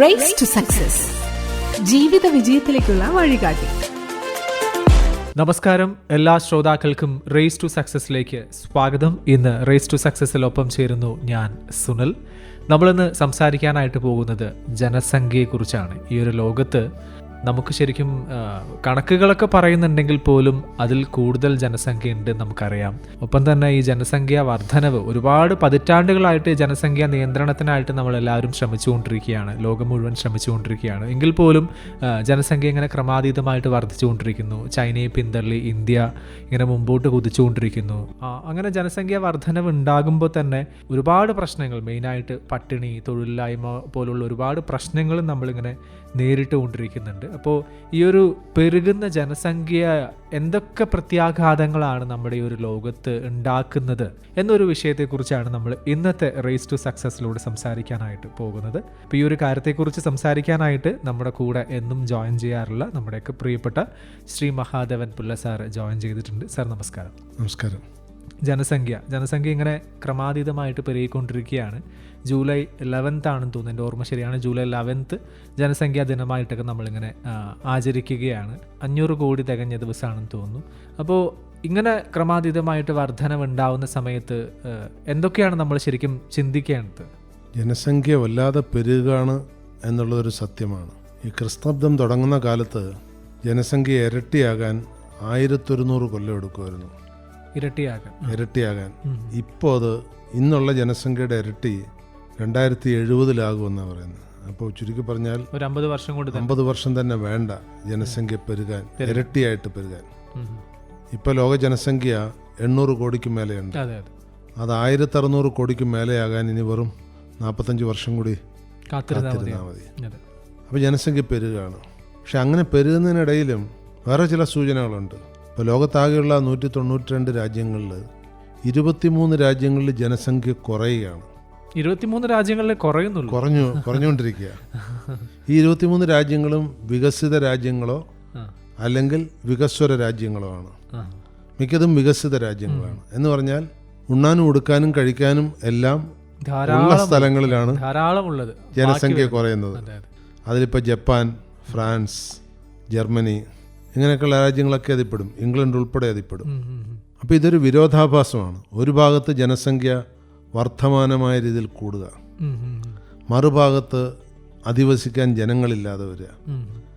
Raise to success ജീവിത വിജയത്തിലേക്കുള്ള വഴികാട്ടി. നമസ്കാരം. എല്ലാ ശ്രോതാക്കൾക്കും റേസ് ടു സക്സസിലേക്ക് സ്വാഗതം. ഇന്ന് റേസ് ടു സക്സസിലൊപ്പം ചേരുന്നു ഞാൻ സുനിൽ. നമ്മളിന്ന് സംസാരിക്കാനായിട്ട് പോകുന്നത് ജനസംഖ്യയെക്കുറിച്ചാണ്. ഈ ഒരു ലോകത്ത് നമുക്ക് ശരിക്കും കണക്കുകളൊക്കെ പറയുന്നുണ്ടെങ്കിൽ പോലും അതിൽ കൂടുതൽ ജനസംഖ്യ ഉണ്ട് നമുക്കറിയാം. ഒപ്പം തന്നെ ഈ ജനസംഖ്യ വർധനവ് ഒരുപാട് പതിറ്റാണ്ടുകളായിട്ട് ജനസംഖ്യ നിയന്ത്രണത്തിനായിട്ട് നമ്മളെല്ലാവരും ശ്രമിച്ചുകൊണ്ടിരിക്കുകയാണ്. ലോകം മുഴുവൻ ശ്രമിച്ചുകൊണ്ടിരിക്കുകയാണ്. എങ്കിൽ പോലും ജനസംഖ്യ ഇങ്ങനെ ക്രമാതീതമായിട്ട് വർദ്ധിച്ചുകൊണ്ടിരിക്കുന്നു. ചൈനയെ പിന്തള്ളി ഇന്ത്യ ഇങ്ങനെ മുമ്പോട്ട് കുതിച്ചുകൊണ്ടിരിക്കുന്നു. അങ്ങനെ ജനസംഖ്യ വർധനവ് ഉണ്ടാകുമ്പോൾ തന്നെ ഒരുപാട് പ്രശ്നങ്ങൾ മെയിനായിട്ട് പട്ടിണി തൊഴിലില്ലായ്മ പോലുള്ള ഒരുപാട് പ്രശ്നങ്ങളും നമ്മളിങ്ങനെ നേരിട്ട് കൊണ്ടിരിക്കുന്നുണ്ട്. അപ്പോൾ ഈ ഒരു പെരുകുന്ന ജനസംഖ്യ എന്തൊക്കെ പ്രത്യാഘാതങ്ങളാണ് നമ്മുടെ ഈ ഒരു ലോകത്ത് ഉണ്ടാക്കുന്നത് എന്നൊരു വിഷയത്തെക്കുറിച്ചാണ് നമ്മൾ ഇന്നത്തെ റേസ് ടു സക്സസ്സിലൂടെ സംസാരിക്കാനായിട്ട് പോകുന്നത്. അപ്പോൾ ഈ ഒരു കാര്യത്തെക്കുറിച്ച് സംസാരിക്കാനായിട്ട് നമ്മുടെ കൂടെ എന്നും ജോയിൻ ചെയ്യാറുള്ള നമ്മുടെയൊക്കെ പ്രിയപ്പെട്ട ശ്രീ മഹാദേവൻ പുല്ല സാർ ജോയിൻ ചെയ്തിട്ടുണ്ട്. സാർ നമസ്കാരം. നമസ്കാരം. ജനസംഖ്യ. ജനസംഖ്യ ഇങ്ങനെ ക്രമാതീതമായിട്ട് പെരുകിക്കൊണ്ടിരിക്കുകയാണ്. ജൂലൈ ലെവൻത്ത് ആണെന്ന് തോന്നുന്നു എന്റെ ഓർമ്മ ശരിയാണ്. ജൂലൈ ലെവൻത്ത് ജനസംഖ്യാ ദിനമായിട്ടൊക്കെ നമ്മളിങ്ങനെ ആചരിക്കുകയാണ്. അഞ്ഞൂറ് കോടി തികഞ്ഞ ദിവസമാണെന്ന് തോന്നുന്നു. അപ്പോൾ ഇങ്ങനെ ക്രമാതീതമായിട്ട് വർധനവുണ്ടാവുന്ന സമയത്ത് എന്തൊക്കെയാണ് നമ്മൾ ശരിക്കും ചിന്തിക്കേണ്ടത്? ജനസംഖ്യ വല്ലാതെ പെരുകുകയാണ് എന്നുള്ളതൊരു സത്യമാണ്. ഈ ക്രിസ്തബ്ദം തുടങ്ങുന്ന കാലത്ത് ജനസംഖ്യ ഇരട്ടിയാകാൻ ആയിരത്തൊരുന്നൂറ് കൊല്ലം എടുക്കുമായിരുന്നു. ഇരട്ടിയാകാൻ. ഇരട്ടിയാകാൻ. ഇപ്പോൾ അത് ഇന്നുള്ള ജനസംഖ്യയുടെ ഇരട്ടി രണ്ടായിരത്തി എഴുപതിലാകുമെന്നാണ് പറയുന്നത്. അപ്പോൾ ചുരുക്കി പറഞ്ഞാൽ ഒരു അമ്പത് വർഷം കൊണ്ട് തന്നെ. അമ്പത് വർഷം തന്നെ വേണ്ട ജനസംഖ്യ പെരുകാൻ ഇരട്ടിയായിട്ട് പെരുകാൻ. ഇപ്പോൾ ലോക ജനസംഖ്യ എണ്ണൂറ് കോടിക്ക് മേലെയുണ്ട്. അതെ ആയിരത്തി അറുന്നൂറ് കോടിക്ക് മേലെയാകാൻ ഇനി വെറും നാൽപ്പത്തഞ്ച് വർഷം കൂടി കാത്തിരുന്നാൽ മതി. അപ്പോൾ ജനസംഖ്യ പെരുകയാണ് പക്ഷെ അങ്ങനെ പെരുകുന്നതിനിടയിലും വേറെ ചില സൂചനകളുണ്ട്. ഇപ്പോൾ ലോകത്താകെയുള്ള നൂറ്റി തൊണ്ണൂറ്റി രണ്ട് രാജ്യങ്ങളിൽ ഇരുപത്തിമൂന്ന് രാജ്യങ്ങളിൽ ജനസംഖ്യ കുറയുകയാണ്. ഇരുപത്തിമൂന്ന് രാജ്യങ്ങളിൽ കുറയുന്നു കുറഞ്ഞു കുറഞ്ഞുകൊണ്ടിരിക്കുക. ഈ ഇരുപത്തിമൂന്ന് രാജ്യങ്ങളും വികസിത രാജ്യങ്ങളോ അല്ലെങ്കിൽ വികസ്വര രാജ്യങ്ങളോ ആണ്. മിക്കതും വികസിത രാജ്യങ്ങളാണ്. എന്ന് പറഞ്ഞാൽ ഉണ്ണാനും ഉടുക്കാനും കഴിക്കാനും എല്ലാം ഉള്ള ധാരാളം സ്ഥലങ്ങളിലാണ് ധാരാളം ഉള്ളത് ജനസംഖ്യ കുറയുന്നത്. അതെ അതെ. അതിലിപ്പോൾ ജപ്പാൻ ഫ്രാൻസ് ജർമ്മനി ഇങ്ങനെയൊക്കെയുള്ള രാജ്യങ്ങളൊക്കെ അതിൽപ്പെടും. ഇംഗ്ലണ്ട് ഉൾപ്പെടെ അതിൽപ്പെടും. ഉം. അപ്പോൾ ഇതൊരു വിരോധാഭാസമാണ്. ഒരു ഭാഗത്ത് ജനസംഖ്യ വർദ്ധമാനമായ രീതിയിൽ കൂടുക. മറുഭാഗത്ത് അധിവസിക്കാൻ ജനങ്ങളില്ലാതെ വരിക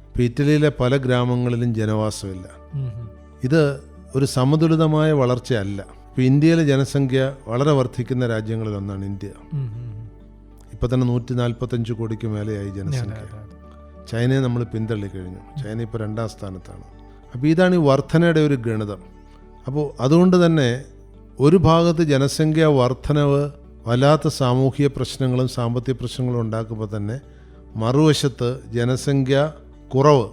ഇപ്പം ഇറ്റലിയിലെ പല ഗ്രാമങ്ങളിലും ജനവാസമില്ല. ഇത് ഒരു സമതുലിതമായ വളർച്ചയല്ല ഇപ്പം ഇന്ത്യയിലെ ജനസംഖ്യ വളരെ വർദ്ധിക്കുന്ന രാജ്യങ്ങളിലൊന്നാണ് ഇന്ത്യ ഉം, ഉം, ഉം. ഇപ്പോൾ തന്നെ നൂറ്റി നാൽപ്പത്തഞ്ച് കോടിക്ക് മേലെയായി ജനസംഖ്യ. ചൈനയെ നമ്മൾ പിന്തള്ളി കഴിഞ്ഞു ചൈന ഇപ്പോൾ രണ്ടാം സ്ഥാനത്താണ് അപ്പോൾ ഇതാണ് ഈ വർധനയുടെ ഒരു ഗണിതം അപ്പോൾ അതുകൊണ്ട് തന്നെ ഒരു ഭാഗത്ത് ജനസംഖ്യ വർധനവ് വല്ലാത്ത സാമൂഹിക പ്രശ്നങ്ങളും സാമ്പത്തിക പ്രശ്നങ്ങളും ഉണ്ടാക്കുമ്പോൾ തന്നെ മറുവശത്ത് ജനസംഖ്യ കുറവ്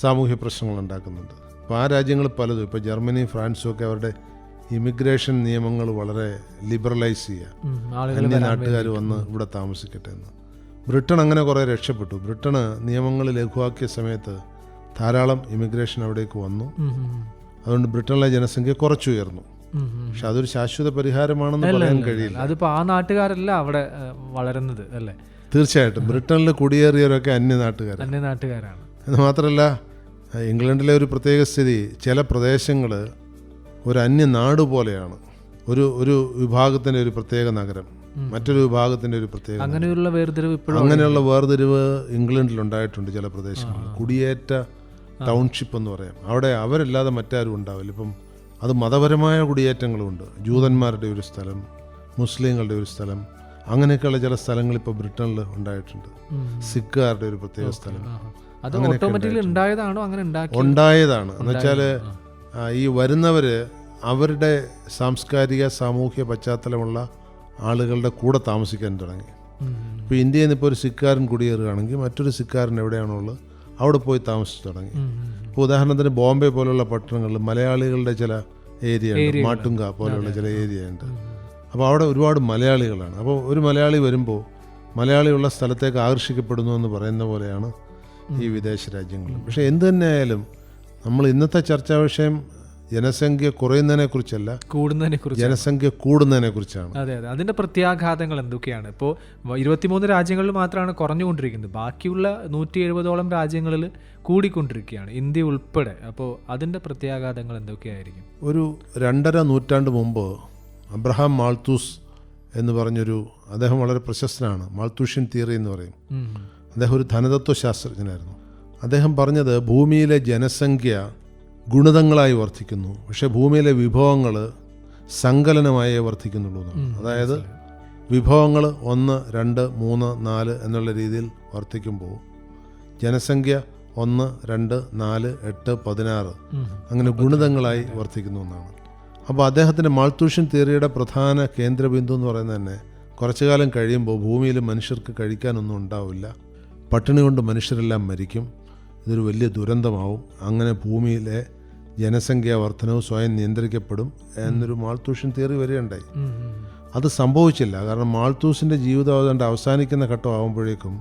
സാമൂഹ്യ പ്രശ്നങ്ങൾ ഉണ്ടാക്കുന്നുണ്ട്. അപ്പോൾ ആ രാജ്യങ്ങൾ പലതും ഇപ്പോൾ ജർമ്മനി ഫ്രാൻസും ഒക്കെ അവരുടെ ഇമിഗ്രേഷൻ നിയമങ്ങൾ വളരെ ലിബറലൈസ് ചെയ്യുക. അന്യ നാട്ടുകാർ വന്ന് ഇവിടെ താമസിക്കട്ടെ എന്ന്. ബ്രിട്ടൻ അങ്ങനെ കുറേ രക്ഷപ്പെട്ടു. ബ്രിട്ടന് നിയമങ്ങൾ ലഘുവാക്കിയ സമയത്ത് ധാരാളം ഇമിഗ്രേഷൻ അവിടേക്ക് വന്നു. അതുകൊണ്ട് ബ്രിട്ടനിലെ ജനസംഖ്യ കുറച്ചുയർന്നു. പക്ഷെ അതൊരു ശാശ്വത പരിഹാരമാണെന്ന് പറയാൻ കഴിയില്ല. അതിപ്പോ ആ നാട്ടുകാരല്ല അവിടെ വളരുന്നത് അല്ലേ? തീർച്ചയായിട്ടും. ബ്രിട്ടനിൽ കുടിയേറിയവരൊക്കെ അന്യ നാട്ടുകാരാണ് അന്യ നാട്ടുകാരാണ് എന്ന് മാത്രമല്ല ഇംഗ്ലണ്ടിലെ ഒരു പ്രത്യേക സ്ഥിതി ചില പ്രദേശങ്ങൾ ഒരു അന്യ നാട് പോലെയാണ്. ഒരു ഒരു വിഭാഗത്തിന്റെ ഒരു പ്രത്യേക നഗരം മറ്റൊരു വിഭാഗത്തിന്റെ ഒരു പ്രത്യേക. അങ്ങനെയുള്ള വേർതിരിവ് ഇപ്പോഴും അങ്ങനെയുള്ള വേർതിരിവ് ഇംഗ്ലണ്ടിൽ ഉണ്ടായിട്ടുണ്ട് ചില പ്രദേശങ്ങളിൽ. കുടിയേറ്റ ടൗൺഷിപ്പ് എന്ന് പറയാം. അവിടെ അവരല്ലാതെ മറ്റാരും ഉണ്ടാവില്ല. ഇപ്പം അത് മതപരമായ കുടിയേറ്റങ്ങളുമുണ്ട്. ജൂതന്മാരുടെ ഒരു സ്ഥലം മുസ്ലിങ്ങളുടെ ഒരു സ്ഥലം അങ്ങനെയൊക്കെയുള്ള ചില സ്ഥലങ്ങൾ ഇപ്പോൾ ബ്രിട്ടനിൽ ഉണ്ടായിട്ടുണ്ട്. സിഖുകാരുടെ ഒരു പ്രത്യേക സ്ഥലം. ഉണ്ടായതാണോ? അങ്ങനെ ഉണ്ടായതാണ്. എന്ന് വെച്ചാൽ ഈ വരുന്നവര് അവരുടെ സാംസ്കാരിക സാമൂഹ്യ പശ്ചാത്തലമുള്ള ആളുകളുടെ കൂടെ താമസിക്കാൻ തുടങ്ങി. ഇപ്പോൾ ഇന്ത്യയിൽ നിന്ന് ഇപ്പോൾ ഒരു സിക്കാരൻ കുടിയേറുകയാണെങ്കിൽ മറ്റൊരു സിക്കാരൻ എവിടെയാണുള്ളത്? അവിടെ പോയി താമസിച്ചു തുടങ്ങി. ഇപ്പോൾ ഉദാഹരണത്തിന് ബോംബെ പോലുള്ള പട്ടണങ്ങളിൽ മലയാളികളുടെ ചില ഏരിയ ഉണ്ട്. മാട്ടുങ്ക പോലെയുള്ള ചില ഏരിയ ഉണ്ട്. അപ്പോൾ അവിടെ ഒരുപാട് മലയാളികളാണ്. അപ്പോൾ ഒരു മലയാളി വരുമ്പോൾ മലയാളിയുള്ള സ്ഥലത്തേക്ക് ആകർഷിക്കപ്പെടുന്നു എന്ന് പറയുന്ന പോലെയാണ് ഈ വിദേശ രാജ്യങ്ങളും. പക്ഷേ എന്ത് തന്നെയായാലും നമ്മൾ ഇന്നത്തെ ചർച്ചാ വിഷയം ജനസംഖ്യ കുറയുന്നതിനെ കുറിച്ചല്ല കൂടുന്നതിനെ കുറിച്ച്. ജനസംഖ്യ കൂടുന്നതിനെ കുറിച്ചാണ്. അതെ അതെ. അതിന്റെ പ്രത്യാഘാതങ്ങൾ എന്തൊക്കെയാണ്? ഇപ്പോൾ ഇരുപത്തിമൂന്ന് രാജ്യങ്ങളിൽ മാത്രമാണ് കുറഞ്ഞുകൊണ്ടിരിക്കുന്നത്. ബാക്കിയുള്ള നൂറ്റി എഴുപതോളം രാജ്യങ്ങളിൽ കൂടിക്കൊണ്ടിരിക്കുകയാണ് ഇന്ത്യ ഉൾപ്പെടെ. അപ്പോൾ അതിന്റെ പ്രത്യാഘാതങ്ങൾ എന്തൊക്കെയായിരിക്കും? ഒരു രണ്ടര നൂറ്റാണ്ട് മുമ്പ് അബ്രഹാം മാൾത്തൂസ് എന്ന് പറഞ്ഞൊരു അദ്ദേഹം വളരെ പ്രശസ്തനാണ്. മാൾത്തൂഷ്യൻ തിയറി എന്ന് പറയും. അദ്ദേഹം ഒരു ധനതത്വ ശാസ്ത്രജ്ഞനായിരുന്നു അദ്ദേഹം പറഞ്ഞത് ഭൂമിയിലെ ജനസംഖ്യ ഗുണിതങ്ങളായി വർദ്ധിക്കുന്നു പക്ഷേ ഭൂമിയിലെ വിഭവങ്ങൾ സങ്കലനമായേ വർദ്ധിക്കുന്നുള്ളൂ അതായത് വിഭവങ്ങൾ ഒന്ന് രണ്ട് മൂന്ന് നാല് എന്നുള്ള രീതിയിൽ വർദ്ധിക്കുമ്പോൾ ജനസംഖ്യ ഒന്ന് രണ്ട് നാല് എട്ട് പതിനാറ്. അങ്ങനെ ഗുണിതങ്ങളായി വർദ്ധിക്കുന്നു എന്നാണ് അപ്പോൾ അദ്ദേഹത്തിന്റെ മാൾത്തൂഷ്യൻ തിയറിയുടെ പ്രധാന കേന്ദ്രബിന്ദു എന്ന് പറയുന്നത് തന്നെ കുറച്ചു കാലം കഴിയുമ്പോൾ ഭൂമിയിൽ മനുഷ്യർക്ക് കഴിക്കാനൊന്നും ഉണ്ടാവില്ല. പട്ടിണി കൊണ്ട് മനുഷ്യരെല്ലാം മരിക്കും. ഇതൊരു വലിയ ദുരന്തമാവും. അങ്ങനെ ഭൂമിയിലെ ജനസംഖ്യാ വർധനവ് സ്വയം നിയന്ത്രിക്കപ്പെടും എന്നൊരു മാൾത്തൂഷ്യൻ തിയറി വരികയുണ്ടായി. അത് സംഭവിച്ചില്ല. കാരണം മാൾത്തൂസിന്റെ ജീവിതം അവസാനിക്കുന്ന അവസാനിക്കുന്ന ഘട്ടമാകുമ്പോഴേക്കും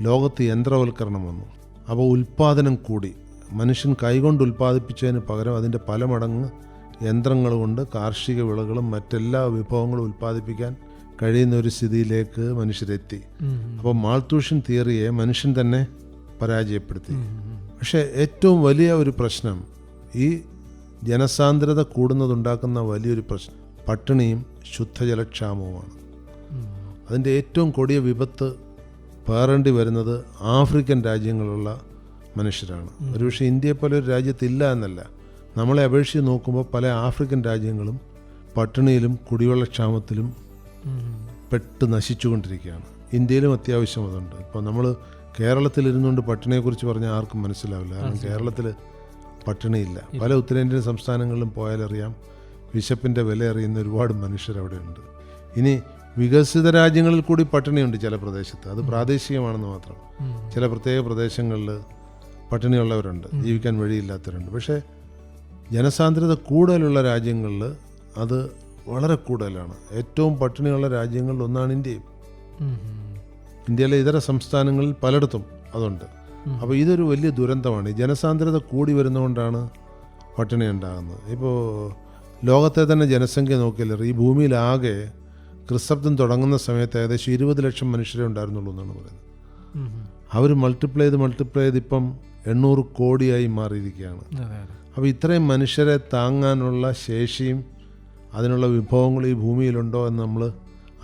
ലോകത്ത് യന്ത്രവൽക്കരണം വന്നു. അപ്പോൾ ഉൽപ്പാദനം കൂടി. മനുഷ്യൻ കൈകൊണ്ട് ഉൽപ്പാദിപ്പിച്ചതിന് പകരം അതിന്റെ പല മടങ്ങ് യന്ത്രങ്ങൾ കൊണ്ട് കാർഷിക വിളകളും മറ്റെല്ലാ വിഭവങ്ങളും ഉൽപ്പാദിപ്പിക്കാൻ കഴിയുന്ന ഒരു സ്ഥിതിയിലേക്ക് മനുഷ്യരെത്തി. അപ്പോൾ മാൾത്തൂഷ്യൻ തിയറിയെ മനുഷ്യൻ തന്നെ പരാജയപ്പെടുത്തി. പക്ഷേ ഏറ്റവും വലിയ ഒരു പ്രശ്നം ഈ ജനസാന്ദ്രത കൂടുന്നതുണ്ടാക്കുന്ന വലിയൊരു പ്രശ്നം പട്ടിണിയും ശുദ്ധജലക്ഷാമവുമാണ്. അതിന്റെ ഏറ്റവും കൊടിയ വിപത്ത് പേറേണ്ടി വരുന്നത് ആഫ്രിക്കൻ രാജ്യങ്ങളുള്ള മനുഷ്യരാണ്. ഒരുപക്ഷെ ഇന്ത്യയെ പോലെ ഒരു രാജ്യത്തില്ല എന്നല്ല. നമ്മളെ അപേക്ഷിച്ച് നോക്കുമ്പോൾ പല ആഫ്രിക്കൻ രാജ്യങ്ങളും പട്ടിണിയിലും കുടിവെള്ളക്ഷാമത്തിലും ക്ഷാമത്തിലും പെട്ട് നശിച്ചുകൊണ്ടിരിക്കുകയാണ്. ഇന്ത്യയിലും അത്യാവശ്യം അതുണ്ട്. ഇപ്പോൾ നമ്മൾ കേരളത്തിലിരുന്നുകൊണ്ട് പട്ടിണിയെക്കുറിച്ച് പറഞ്ഞാൽ ആർക്കും മനസ്സിലാവില്ല. കാരണം കേരളത്തിൽ പട്ടിണിയില്ല. പല ഉത്തരേന്ത്യൻ സംസ്ഥാനങ്ങളിലും പോയാലറിയാം വിശപ്പിന്റെ വില അറിയുന്ന ഒരുപാട് മനുഷ്യർ അവിടെയുണ്ട് ഇനി വികസിത രാജ്യങ്ങളിൽ കൂടി പട്ടിണിയുണ്ട് ചില പ്രദേശത്ത്. അത് പ്രാദേശികമാണെന്ന് മാത്രം. ചില പ്രത്യേക പ്രദേശങ്ങളിൽ പട്ടിണിയുള്ളവരുണ്ട്. ജീവിക്കാൻ വഴിയില്ലാത്തവരുണ്ട്. പക്ഷേ ജനസാന്ദ്രത കൂടുതലുള്ള രാജ്യങ്ങളിൽ അത് വളരെ കൂടുതലാണ്. ഏറ്റവും പട്ടിണിയുള്ള രാജ്യങ്ങളിൽ ഒന്നാണ് ഇന്ത്യയും. ഇന്ത്യയിലെ ഇതര സംസ്ഥാനങ്ങളിൽ പലയിടത്തും അതുണ്ട്. അപ്പോൾ ഇതൊരു വലിയ ദുരന്തമാണ്. ഈ ജനസാന്ദ്രത കൂടി വരുന്നതുകൊണ്ടാണ് പട്ടിണി ഉണ്ടാകുന്നത്. ഇപ്പോൾ ലോകത്തെ തന്നെ ജനസംഖ്യ നോക്കിയാൽ ഈ ഭൂമിയിലാകെ ക്രിസ്തബ്ദം തുടങ്ങുന്ന സമയത്ത് ഏകദേശം ഇരുപത് ലക്ഷം മനുഷ്യരെ ഉണ്ടായിരുന്നുള്ളൂ എന്നാണ് പറയുന്നത്. അവർ മൾട്ടിപ്ലൈ ചെയ്ത് മൾട്ടിപ്ലൈ ചെയ്ത് ഇപ്പം എണ്ണൂറ് കോടിയായി മാറിയിരിക്കുകയാണ്. അപ്പോൾ ഇത്രയും മനുഷ്യരെ താങ്ങാനുള്ള ശേഷിയും അതിനുള്ള വിഭവങ്ങളും ഈ ഭൂമിയിലുണ്ടോ എന്ന് നമ്മൾ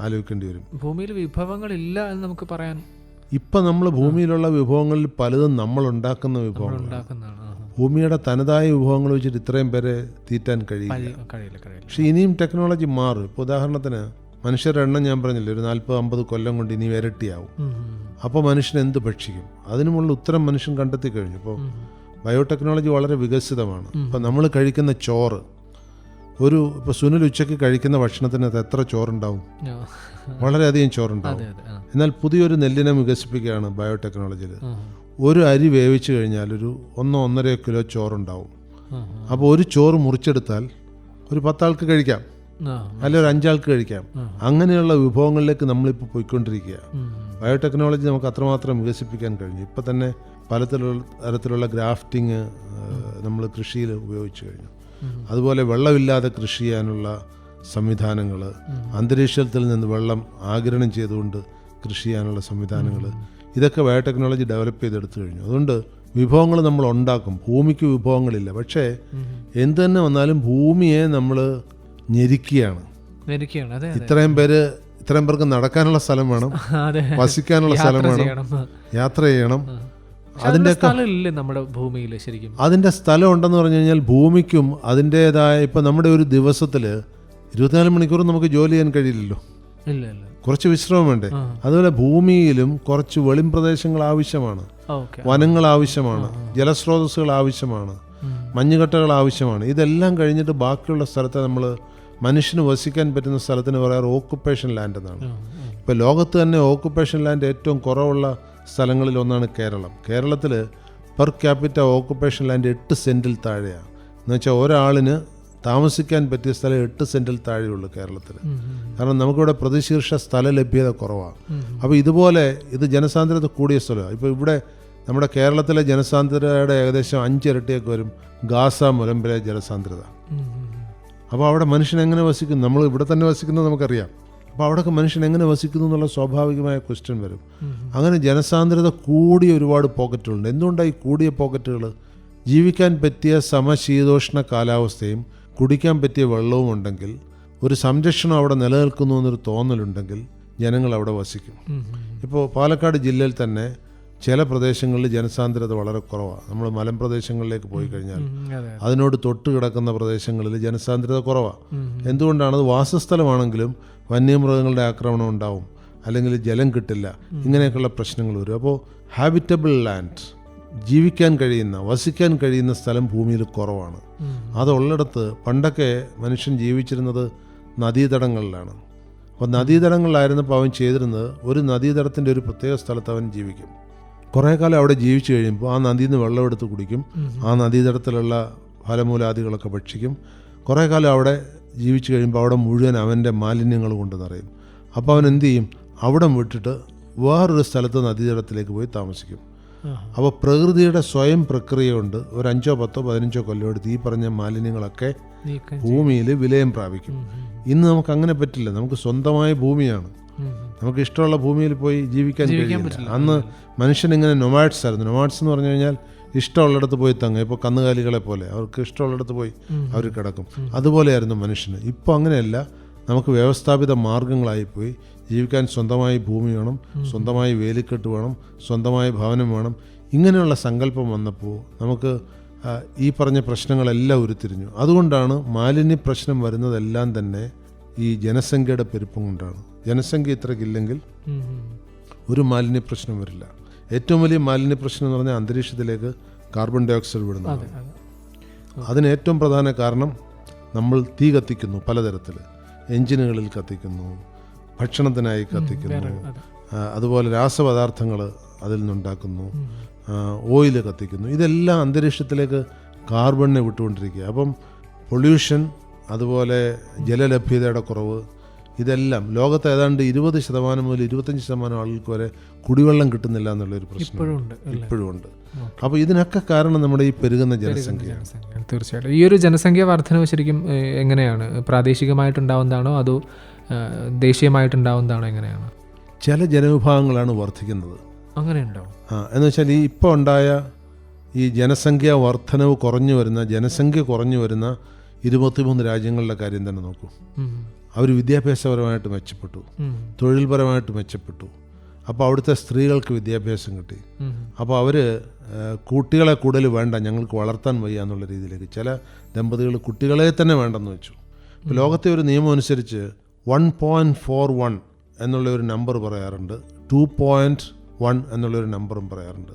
ആലോചിക്കേണ്ടി വരും. ഭൂമിയിൽ വിഭവങ്ങളില്ല എന്ന് നമുക്ക് പറയാൻ ഇപ്പം നമ്മൾ ഭൂമിയിലുള്ള വിഭവങ്ങളിൽ പലതും നമ്മൾ ഉണ്ടാക്കുന്ന വിഭവങ്ങളാണ്. ഭൂമിയുടെ തനതായ വിഭവങ്ങൾ വെച്ചിട്ട് ഇത്രയും പേരെ തീറ്റാൻ കഴിയില്ല. കഴി- കഴിയില്ല കഴിയില്ല. പക്ഷെ ഇനിയും ടെക്നോളജി മാറും. ഇപ്പോൾ ഉദാഹരണത്തിന് മനുഷ്യരുടെ എണ്ണം ഞാൻ പറഞ്ഞില്ലേ ഒരു നാൽപ്പത് അമ്പത് കൊല്ലം കൊണ്ട് ഇനി ഇരട്ടിയാവും ഉം. അപ്പോൾ മനുഷ്യൻ എന്ത് ഭക്ഷിക്കും? അതിനുമുള്ള ഉത്തരം മനുഷ്യൻ കണ്ടെത്തി കഴിഞ്ഞു. ഇപ്പോൾ ബയോടെക്നോളജി വളരെ വികസിതമാണ്. അപ്പോൾ നമ്മൾ കഴിക്കുന്ന ചോറ് ഒരു ഇപ്പോൾ സുനിൽ ഉച്ചയ്ക്ക് കഴിക്കുന്ന ഭക്ഷണത്തിനകത്ത് എത്ര ചോറുണ്ടാവും. വളരെയധികം ചോറുണ്ടാവും. എന്നാൽ പുതിയൊരു നെല്ലിനെ വികസിപ്പിക്കുകയാണ് ബയോടെക്നോളജിയിൽ ഒരു അരി വേവിച്ച് കഴിഞ്ഞാൽ ഒരു ഒന്നോ ഒന്നര കിലോ ചോറുണ്ടാവും. അപ്പോൾ ഒരു ചോറ് മുറിച്ചെടുത്താൽ ഒരു പത്താൾക്ക് കഴിക്കാം. അല്ലെ ഒരു അഞ്ചാൾക്ക് കഴിക്കാം. അങ്ങനെയുള്ള വിഭവങ്ങളിലേക്ക് നമ്മളിപ്പോൾ പോയിക്കൊണ്ടിരിക്കുക. ബയോടെക്നോളജി നമുക്ക് അത്രമാത്രം വികസിപ്പിക്കാൻ കഴിഞ്ഞു. ഇപ്പം തന്നെ പലതരത്തിലുള്ള തരത്തിലുള്ള ഗ്രാഫ്റ്റിംഗ് നമ്മൾ കൃഷിയിൽ ഉപയോഗിച്ചു കഴിഞ്ഞു. അതുപോലെ വെള്ളമില്ലാതെ കൃഷി ചെയ്യാനുള്ള സംവിധാനങ്ങൾ അന്തരീക്ഷത്തിൽ നിന്ന് വെള്ളം ആഗിരണം ചെയ്തുകൊണ്ട് കൃഷി ചെയ്യാനുള്ള സംവിധാനങ്ങൾ ഇതൊക്കെ ബയോടെക്നോളജി ഡെവലപ്പ് ചെയ്തെടുത്തു കഴിഞ്ഞു. അതുകൊണ്ട് വിഭവങ്ങൾ നമ്മൾ ഉണ്ടാക്കും. ഭൂമിക്ക് വിഭവങ്ങളില്ല. പക്ഷേ എന്ത് തന്നെ വന്നാലും ഭൂമിയെ നമ്മൾ അതെ ഇത്രയും പേര് ഇത്രയും പേർക്ക് നടക്കാനുള്ള സ്ഥലം വേണം. വസിക്കാനുള്ള സ്ഥലം വേണം. യാത്ര ചെയ്യണം. അതിന്റെ നമ്മുടെ ഭൂമിയിൽ ശരിക്കും? അതിന്റെ സ്ഥലം ഉണ്ടെന്ന് പറഞ്ഞു കഴിഞ്ഞാൽ ഭൂമിക്കും അതിന്റെതായ ഇപ്പൊ നമ്മുടെ ഒരു ദിവസത്തിൽ ഇരുപത്തിനാല് മണിക്കൂർ നമുക്ക് ജോലി ചെയ്യാൻ കഴിയില്ലല്ലോ. കുറച്ച് വിശ്രമം വേണ്ടേ? അതുപോലെ ഭൂമിയിലും കുറച്ച് വെളിം പ്രദേശങ്ങൾ ആവശ്യമാണ്. വനങ്ങൾ ആവശ്യമാണ്. ജലസ്രോതസ്സുകൾ ആവശ്യമാണ്. മഞ്ഞുകട്ടകൾ ആവശ്യമാണ്. ഇതെല്ലാം കഴിഞ്ഞിട്ട് ബാക്കിയുള്ള സ്ഥലത്തെ നമ്മൾ മനുഷ്യന് വസിക്കാൻ പറ്റുന്ന സ്ഥലത്തിന് പറയാറ് ഓക്കുപ്പേഷൻ ലാൻഡ് എന്നാണ്. ഇപ്പോൾ ലോകത്ത് തന്നെ ഓക്കുപ്പേഷൻ ലാൻഡ് ഏറ്റവും കുറവുള്ള സ്ഥലങ്ങളിൽ ഒന്നാണ് കേരളം. കേരളത്തിൽ പെർ ക്യാപിറ്റ ഓക്കുപ്പേഷൻ ലാൻഡ് എട്ട് സെന്റിൽ താഴെയാണ്. എന്ന് വെച്ചാൽ ഒരാളിന് താമസിക്കാൻ പറ്റിയ സ്ഥലം എട്ട് സെന്റിൽ താഴെയുള്ളൂ കേരളത്തിൽ കാരണം നമുക്കിവിടെ പ്രതിശീർഷ സ്ഥല ലഭ്യത കുറവാണ് അപ്പോൾ ഇതുപോലെ ഇത് ജനസാന്ദ്രത കൂടിയ സ്ഥലമാണ് ഇപ്പോൾ ഇവിടെ നമ്മുടെ കേരളത്തിലെ ജനസാന്ദ്രതയുടെ ഏകദേശം അഞ്ചിരട്ടിയൊക്കെ വരും. ഗാസ മുലമ്പിലെ ജനസാന്ദ്രത. അപ്പോൾ അവിടെ മനുഷ്യൻ എങ്ങനെ വസിക്കുന്നു? നമ്മൾ ഇവിടെ തന്നെ വസിക്കുന്നത് നമുക്കറിയാം. അപ്പോൾ അവിടെയൊക്കെ മനുഷ്യൻ എങ്ങനെ വസിക്കുന്നു എന്നുള്ള സ്വാഭാവികമായ ക്വസ്റ്റ്യൻ വരും. അങ്ങനെ ജനസാന്ദ്രത കൂടിയ ഒരുപാട് പോക്കറ്റുകളുണ്ട് എന്തുകൊണ്ടാണ് ഈ കൂടിയ പോക്കറ്റുകൾ ജീവിക്കാൻ പറ്റിയ സമശീതോഷ്ണ കാലാവസ്ഥയും കുടിക്കാൻ പറ്റിയ വെള്ളവും ഉണ്ടെങ്കിൽ ഒരു സംരക്ഷണം അവിടെ നിലനിൽക്കുന്നു എന്നൊരു തോന്നലുണ്ടെങ്കിൽ ജനങ്ങൾ അവിടെ വസിക്കും. ഇപ്പോൾ പാലക്കാട് ജില്ലയിൽ തന്നെ ചില പ്രദേശങ്ങളിൽ ജനസാന്ദ്രത വളരെ കുറവാണ്. നമ്മൾ മലമ്പ്രദേശങ്ങളിലേക്ക് പോയി കഴിഞ്ഞാൽ അതിനോട് തൊട്ട് കിടക്കുന്ന പ്രദേശങ്ങളിൽ ജനസാന്ദ്രത കുറവാണ്. എന്തുകൊണ്ടാണ്? അത് വാസസ്ഥലമാണെങ്കിലും വന്യമൃഗങ്ങളുടെ ആക്രമണം ഉണ്ടാവും. അല്ലെങ്കിൽ ജലം കിട്ടില്ല. ഇങ്ങനെയൊക്കെയുള്ള പ്രശ്നങ്ങൾ വരും. അപ്പോൾ ഹാബിറ്റബിൾ ലാൻഡ് ജീവിക്കാൻ കഴിയുന്ന വസിക്കാൻ കഴിയുന്ന സ്ഥലം ഭൂമിയിൽ കുറവാണ്. അതുള്ളിടത്ത് പണ്ടൊക്കെ മനുഷ്യൻ ജീവിച്ചിരുന്നത് നദീതടങ്ങളിലാണ്. അപ്പോൾ നദീതടങ്ങളിലായിരുന്നപ്പോൾ അവൻ ചെയ്തിരുന്നത് ഒരു നദീതടത്തിന്റെ ഒരു പ്രത്യേക സ്ഥലത്ത് അവൻ ജീവിക്കും. കുറേ കാലം അവിടെ ജീവിച്ചു കഴിയുമ്പോൾ ആ നദിയിൽ നിന്ന് വെള്ളമെടുത്ത് കുടിക്കും. ആ നദീതടത്തിലുള്ള ഫലമൂലാദികളൊക്കെ ഭക്ഷിക്കും. കുറേ കാലം അവിടെ ജീവിച്ചു കഴിയുമ്പോൾ അവിടെ മുഴുവൻ അവന്റെ മാലിന്യങ്ങൾ കൊണ്ട് നിറയും. അപ്പോൾ അവൻ എന്തു ചെയ്യും? അവിടെ വിട്ടിട്ട് വേറൊരു സ്ഥലത്ത് നദീതടത്തിലേക്ക് പോയി താമസിക്കും. അപ്പോൾ പ്രകൃതിയുടെ സ്വയം പ്രക്രിയ കൊണ്ട് ഒരു അഞ്ചോ പത്തോ പതിനഞ്ചോ കൊല്ലം എടുത്ത് ഈ പറഞ്ഞ മാലിന്യങ്ങളൊക്കെ ഭൂമിയിൽ വിലയം പ്രാപിക്കും. ഇന്ന് നമുക്ക് അങ്ങനെ പറ്റില്ല. നമുക്ക് സ്വന്തമായ ഭൂമിയാണ്. നമുക്ക് ഇഷ്ടമുള്ള ഭൂമിയിൽ പോയി ജീവിക്കാൻ കഴിയില്ല. അന്ന് മനുഷ്യൻ ഇങ്ങനെ നൊമാഡ്സ് ആയിരുന്നു. നൊമാഡ്സ് എന്ന് പറഞ്ഞു കഴിഞ്ഞാൽ ഇഷ്ടമുള്ളിടത്ത് പോയി തങ്ങും. ഇപ്പോൾ കന്നുകാലികളെ പോലെ അവർക്ക് ഇഷ്ടമുള്ളിടത്ത് പോയി അവർ കിടക്കും. അതുപോലെയായിരുന്നു മനുഷ്യന്. ഇപ്പോൾ അങ്ങനെയല്ല. നമുക്ക് വ്യവസ്ഥാപിത മാർഗങ്ങളായി പോയി ജീവിക്കാൻ സ്വന്തമായി ഭൂമി വേണം സ്വന്തമായി വേലിക്കെട്ട് വേണം സ്വന്തമായി ഭവനം വേണം. ഇങ്ങനെയുള്ള സങ്കല്പം വന്നപ്പോൾ നമുക്ക് ഈ പറഞ്ഞ പ്രശ്നങ്ങളെല്ലാം ഉരുത്തിരിഞ്ഞു. അതുകൊണ്ടാണ് മാലിന്യ പ്രശ്നം വരുന്നതെല്ലാം തന്നെ ഈ ജനസംഖ്യയുടെ പെരുപ്പം കൊണ്ടാണ്. ജനസംഖ്യ ഇത്രക്കില്ലെങ്കിൽ. ഒരു മാലിന്യ പ്രശ്നം വരില്ല. ഏറ്റവും വലിയ മാലിന്യ പ്രശ്നം എന്ന് പറഞ്ഞാൽ അന്തരീക്ഷത്തിലേക്ക് കാർബൺ ഡൈ ഓക്സൈഡ് വിടുന്നതാണ് അതെ. അതെ അതിന് ഏറ്റവും പ്രധാന കാരണം നമ്മൾ തീ കത്തിക്കുന്നു പലതരത്തിൽ. എഞ്ചിനുകളിൽ കത്തിക്കുന്നു ഭക്ഷണത്തിനായി കത്തിക്കുന്നു അതുപോലെ രാസപദാർത്ഥങ്ങൾ അതിൽ നിന്നുണ്ടാക്കുന്നു ഓയിൽ കത്തിക്കുന്നു. ഇതെല്ലാം അന്തരീക്ഷത്തിലേക്ക് കാർബണിനെ വിട്ടുകൊണ്ടിരിക്കുക. അപ്പം പൊല്യൂഷൻ അതുപോലെ ജലലഭ്യതയുടെ കുറവ് ഇതെല്ലാം ലോകത്ത് ഏതാണ്ട് ഇരുപത് ശതമാനം മുതൽ ഇരുപത്തഞ്ച് ശതമാനം ആളുകൾക്ക് വരെ കുടിവെള്ളം കിട്ടുന്നില്ല എന്നുള്ളൊരു പ്രശ്നം ഇപ്പോഴും ഉണ്ട് അപ്പോൾ ഇതിനൊക്കെ കാരണം നമ്മുടെ ഈ പെരുകുന്ന ജനസംഖ്യ. തീർച്ചയായിട്ടും. ഈ ഒരു ജനസംഖ്യ വർധനവ് ശരിക്കും എങ്ങനെയാണ്? പ്രാദേശികമായിട്ടുണ്ടാവുന്നതാണോ? അതോ ദേശീയമായിട്ടുണ്ടാവുന്നതാണോ? എങ്ങനെയാണ്? ചില ജനവിഭാഗങ്ങളാണ് വർദ്ധിക്കുന്നത് അങ്ങനെയുണ്ടാവും ആ എന്ന് വെച്ചാൽ ഈ ഇപ്പോൾ ഉണ്ടായ ഈ ജനസംഖ്യ വർധനവ് കുറഞ്ഞു വരുന്ന ജനസംഖ്യ കുറഞ്ഞു വരുന്ന ഇരുപത്തിമൂന്ന് രാജ്യങ്ങളുടെ കാര്യം തന്നെ നോക്കൂ. അവർ വിദ്യാഭ്യാസപരമായിട്ട് മെച്ചപ്പെട്ടു. തൊഴിൽപരമായിട്ട് മെച്ചപ്പെട്ടു. അപ്പോൾ അവിടുത്തെ സ്ത്രീകൾക്ക് വിദ്യാഭ്യാസം കിട്ടി. അപ്പോൾ അവർ കുട്ടികളെ കൂടുതൽ വേണ്ട ഞങ്ങൾക്ക് വളർത്താൻ വയ്യ എന്നുള്ള രീതിയിലേക്ക്. ചില ദമ്പതികൾ കുട്ടികളെ തന്നെ വേണ്ടെന്ന് വെച്ചു. ഇപ്പോൾ ലോകത്തെ ഒരു നിയമം അനുസരിച്ച് വൺ പോയിന്റ് ഫോർ വൺ എന്നുള്ള ഒരു നമ്പർ പറയാറുണ്ട്. ടു പോയിന്റ് വൺ എന്നുള്ളൊരു നമ്പറും പറയാറുണ്ട്.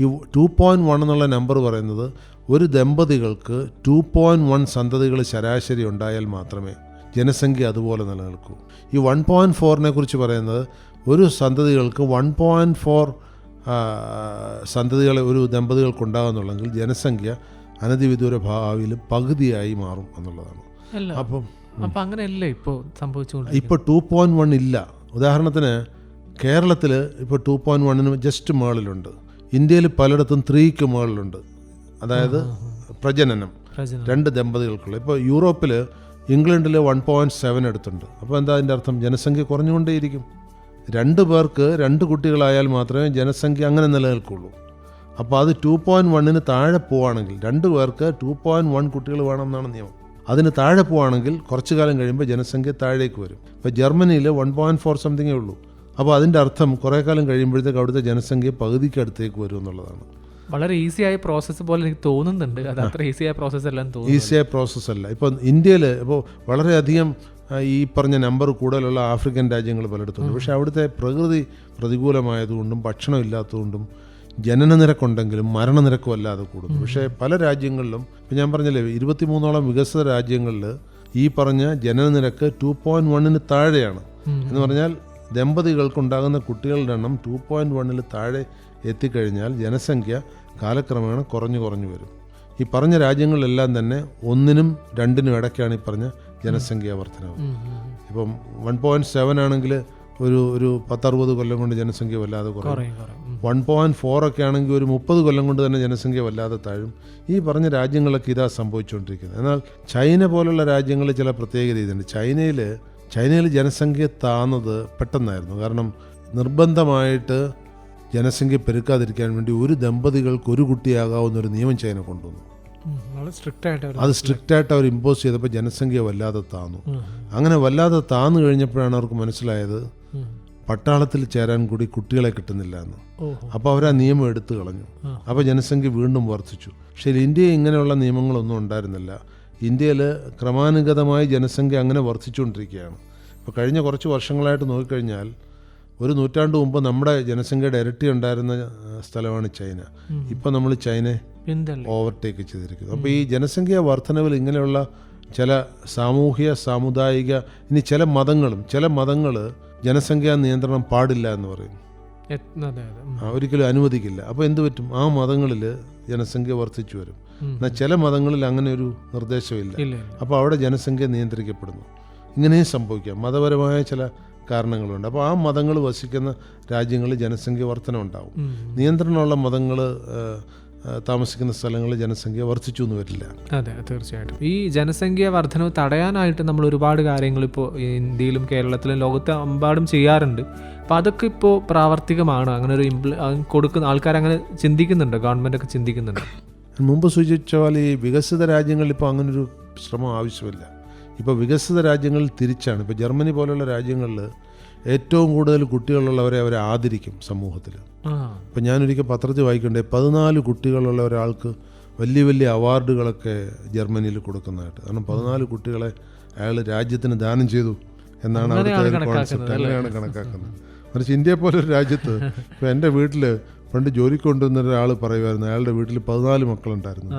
ഈ ടു പോയിന്റ് വൺ എന്നുള്ള നമ്പർ പറയുന്നത് ഒരു ദമ്പതികൾക്ക് ടു പോയിന്റ് വൺ സന്തതികൾ ശരാശരി ഉണ്ടായാൽ മാത്രമേ ജനസംഖ്യ അതുപോലെ നിലനിൽക്കും. ഈ വൺ പോയിന്റ് ഫോറിനെ കുറിച്ച് പറയുന്നത് ഒരു സന്തതികൾക്ക് വൺ പോയിന്റ് ഫോർ സന്തതികളെ ഒരു ദമ്പതികൾക്കുണ്ടാകുന്നുള്ളെങ്കിൽ ജനസംഖ്യ അനധിവിദൂര ഭാവിയിൽ പകുതിയായി മാറും എന്നുള്ളതാണ്. അപ്പം അപ്പം അങ്ങനെയല്ല ഇപ്പോൾ സംഭവിച്ചുകൊണ്ട് ഇപ്പോൾ ടു പോയിന്റ് വൺ ഇല്ല. ഉദാഹരണത്തിന് കേരളത്തിൽ ഇപ്പോൾ ടു പോയിന്റ് വണ്ണിന് ജസ്റ്റ് മേളിലുണ്ട്. ഇന്ത്യയിൽ പലയിടത്തും ത്രീക്ക് മേളിലുണ്ട്. അതായത് പ്രജനനം. പ്രജനനം. രണ്ട് ദമ്പതികൾക്കുള്ള. ഇപ്പോൾ യൂറോപ്പിൽ ഇംഗ്ലണ്ടിൽ വൺ പോയിന്റ് സെവൻ എടുത്തുണ്ട് അപ്പോൾ എന്താ അതിന്റെ അർത്ഥം? ജനസംഖ്യ കുറഞ്ഞുകൊണ്ടേയിരിക്കും. രണ്ട് പേർക്ക് രണ്ട് കുട്ടികളായാൽ മാത്രമേ ജനസംഖ്യ അങ്ങനെ നിലനിൽക്കുള്ളൂ. അപ്പോൾ അത് ടു പോയിന്റ് വണ്ണിന് താഴെ പോവുകയാണെങ്കിൽ രണ്ട് പേർക്ക് ടു പോയിന്റ് വൺ കുട്ടികൾ വേണമെന്നാണ് നിയമം. അതിന് താഴെ പോവുകയാണെങ്കിൽ കുറച്ചു കാലം കഴിയുമ്പോൾ ജനസംഖ്യ താഴേക്ക് വരും. ഇപ്പോൾ ജർമ്മനിയിൽ വൺ പോയിന്റ് ഫോർ സംതിങ്ങേ ഉള്ളൂ. അപ്പോൾ അതിന്റെ അർത്ഥം കുറേ കാലം കഴിയുമ്പോഴത്തേക്ക് അവിടുത്തെ ജനസംഖ്യ പകുതിക്ക് അടുത്തേക്ക് വരും എന്നുള്ളതാണ്. വളരെ ഈസി ആയ പ്രോസസ്സ് പോലെ എനിക്ക് തോന്നുന്നുണ്ട്. അത് അത്ര ഈസി ആയ പ്രോസസ്സ് അല്ലെന്ന് തോന്നുന്നു ഈസി ആയ പ്രോസസ്സ് അല്ല. ഇപ്പോൾ ഇന്ത്യയിൽ ഇപ്പോൾ വളരെയധികം ഈ പറഞ്ഞ നമ്പർ കൂടുതലുള്ള ആഫ്രിക്കൻ രാജ്യങ്ങൾ പലയിടത്തുണ്ട്. പക്ഷേ അവിടുത്തെ പ്രകൃതി പ്രതികൂലമായതുകൊണ്ടും ഭക്ഷണം ഇല്ലാത്തതുകൊണ്ടും ജനന നിരക്കുണ്ടെങ്കിലും മരണനിരക്കും അല്ലാതെ കൂടുന്നു. പക്ഷേ പല രാജ്യങ്ങളിലും ഇപ്പം ഞാൻ പറഞ്ഞില്ലേ ഇരുപത്തിമൂന്നോളം വികസിത രാജ്യങ്ങളിൽ ഈ പറഞ്ഞ ജനന നിരക്ക് ടു പോയിന്റ് വണ്ണിന് താഴെയാണ്. എന്ന് പറഞ്ഞാൽ ദമ്പതികൾക്കുണ്ടാകുന്ന കുട്ടികളുടെ എണ്ണം ടു പോയിന്റ് വണ്ണിൽ താഴെ എത്തിക്കഴിഞ്ഞാൽ ജനസംഖ്യ കാലക്രമേണ കുറഞ്ഞു കുറഞ്ഞു വരും. ഈ പറഞ്ഞ രാജ്യങ്ങളിലെല്ലാം തന്നെ ഒന്നിനും രണ്ടിനും ഇടയ്ക്കാണ് ഈ പറഞ്ഞ ജനസംഖ്യാ വർധനവ്. ഇപ്പം വൺ പോയിന്റ് സെവൻ ആണെങ്കിൽ ഒരു ഒരു പത്തറുപത് കൊല്ലം കൊണ്ട് ജനസംഖ്യ വല്ലാതെ കുറയും. വൺ പോയിന്റ് ഫോർ ഒക്കെ ആണെങ്കിൽ ഒരു മുപ്പത് കൊല്ലം കൊണ്ട് തന്നെ ജനസംഖ്യ വല്ലാതെ താഴും. ഈ പറഞ്ഞ രാജ്യങ്ങളൊക്കെ ഇതാ സംഭവിച്ചുകൊണ്ടിരിക്കുന്നത്. എന്നാൽ ചൈന പോലുള്ള രാജ്യങ്ങളിൽ ചില പ്രത്യേകത ഇതുണ്ട്. ചൈനയിൽ ചൈനയിൽ ജനസംഖ്യ താന്നത് പെട്ടെന്നായിരുന്നു. കാരണം നിർബന്ധമായിട്ട് ജനസംഖ്യ പെരുക്കാതിരിക്കാൻ വേണ്ടി ഒരു ദമ്പതികൾക്ക് ഒരു കുട്ടിയാകാവുന്ന ഒരു നിയമം ചൈന കൊണ്ടുവന്നു. അത് സ്ട്രിക്റ്റ് ആയിട്ട് അവർ അത് സ്ട്രിക്റ്റായിട്ട് അവർ ഇമ്പോസ് ചെയ്തപ്പോൾ ജനസംഖ്യ വല്ലാതെ താന്നു. അങ്ങനെ വല്ലാതെ താന്നു കഴിഞ്ഞപ്പോഴാണ് അവർക്ക് മനസ്സിലായത് പട്ടാളത്തിൽ ചേരാൻ കൂടി കുട്ടികളെ കിട്ടുന്നില്ല എന്ന്. അപ്പോൾ അവർ ആ നിയമം എടുത്തു കളഞ്ഞു. അപ്പോൾ ജനസംഖ്യ വീണ്ടും വർദ്ധിച്ചു. പക്ഷേ ഇന്ത്യയിൽ ഇങ്ങനെയുള്ള നിയമങ്ങളൊന്നും ഉണ്ടായിരുന്നില്ല. ഇന്ത്യയിൽ ക്രമാനുഗതമായി ജനസംഖ്യ അങ്ങനെ വർദ്ധിച്ചുകൊണ്ടിരിക്കുകയാണ്. ഇപ്പോൾ കഴിഞ്ഞ കുറച്ച് വർഷങ്ങളായിട്ട് നോക്കിക്കഴിഞ്ഞാൽ ഒരു നൂറ്റാണ്ട് മുമ്പ് നമ്മുടെ ജനസംഖ്യയുടെ ഇരട്ടി ഉണ്ടായിരുന്ന സ്ഥലമാണ് ചൈന. ഇപ്പോൾ നമ്മൾ ചൈനയെ ഓവർടേക്ക് ചെയ്തിരിക്കുന്നു. അപ്പോൾ ഈ ജനസംഖ്യ വർധനവിൽ ഇങ്ങനെയുള്ള ചില സാമൂഹിക സാമുദായിക ഇനി ചില മതങ്ങളും ചില മതങ്ങൾ ജനസംഖ്യാ നിയന്ത്രണം പാടില്ല എന്ന് പറയും ഒരിക്കലും അനുവദിക്കില്ല. അപ്പോൾ എന്ത് പറ്റും? ആ മതങ്ങളിൽ ജനസംഖ്യ വർദ്ധിച്ചു വരും. എന്നാൽ ചില മതങ്ങളിൽ അങ്ങനെ ഒരു നിർദ്ദേശമില്ല. അപ്പോൾ അവിടെ ജനസംഖ്യ നിയന്ത്രിക്കപ്പെടുന്നു. ഇങ്ങനെയും സംഭവിക്കാം. മതപരമായ ചില കാരണങ്ങളുണ്ട്. അപ്പോൾ ആ മതങ്ങൾ വസിക്കുന്ന രാജ്യങ്ങളിൽ ജനസംഖ്യ വർധന ഉണ്ടാവും. നിയന്ത്രണമുള്ള മതങ്ങൾ താമസിക്കുന്ന സ്ഥലങ്ങളിൽ ജനസംഖ്യ വർദ്ധിച്ചു എന്ന് വരില്ല. അതെ തീർച്ചയായിട്ടും. ഈ ജനസംഖ്യ വർധനവ് തടയാനായിട്ട് നമ്മൾ ഒരുപാട് കാര്യങ്ങൾ ഇപ്പോൾ ഇന്ത്യയിലും കേരളത്തിലും ലോകത്ത് അമ്പാടും ചെയ്യാറുണ്ട്. അപ്പോൾ അതൊക്കെ ഇപ്പോൾ പ്രാവർത്തികമാണ്. അങ്ങനെ ഒരു ഇംപ്ല കൊടുക്കുന്ന ആൾക്കാർ അങ്ങനെ ചിന്തിക്കുന്നുണ്ട് ഗവൺമെന്റ് ഒക്കെ ചിന്തിക്കുന്നുണ്ട്. മുമ്പ് സൂചിപ്പിച്ച പോലെ ഈ വികസിത രാജ്യങ്ങളിൽ ഇപ്പോൾ അങ്ങനൊരു ശ്രമം ആവശ്യമില്ല. ഇപ്പോൾ വികസിത രാജ്യങ്ങളിൽ തിരിച്ചാണ്. ഇപ്പോൾ ജർമ്മനി പോലുള്ള രാജ്യങ്ങളിൽ ഏറ്റവും കൂടുതൽ കുട്ടികളുള്ളവരെ അവരെ ആദരിക്കും സമൂഹത്തിൽ ഇപ്പം ഞാനൊരിക്കൽ പത്രത്തിൽ വായിക്കണ്ടേ പതിനാല് കുട്ടികളുള്ള ഒരാൾക്ക് വലിയ വലിയ അവാർഡുകളൊക്കെ ജർമ്മനിയിൽ കൊടുക്കുന്നതായിട്ട്. കാരണം പതിനാല് കുട്ടികളെ അയാൾ രാജ്യത്തിന് ദാനം ചെയ്തു എന്നാണ് അവിടുത്തെ കണക്കാക്കുന്നത് കോൺസെപ്റ്റ് അങ്ങനെയാണ് കണക്കാക്കുന്നത്. മറിച്ച് ഇന്ത്യ പോലൊരു രാജ്യത്ത് ഇപ്പോൾ എന്റെ വീട്ടിൽ പണ്ട് ജോലിക്ക് കൊണ്ടുവന്ന ഒരാൾ പറയുമായിരുന്നു അയാളുടെ വീട്ടിൽ പതിനാല് മക്കളുണ്ടായിരുന്നു.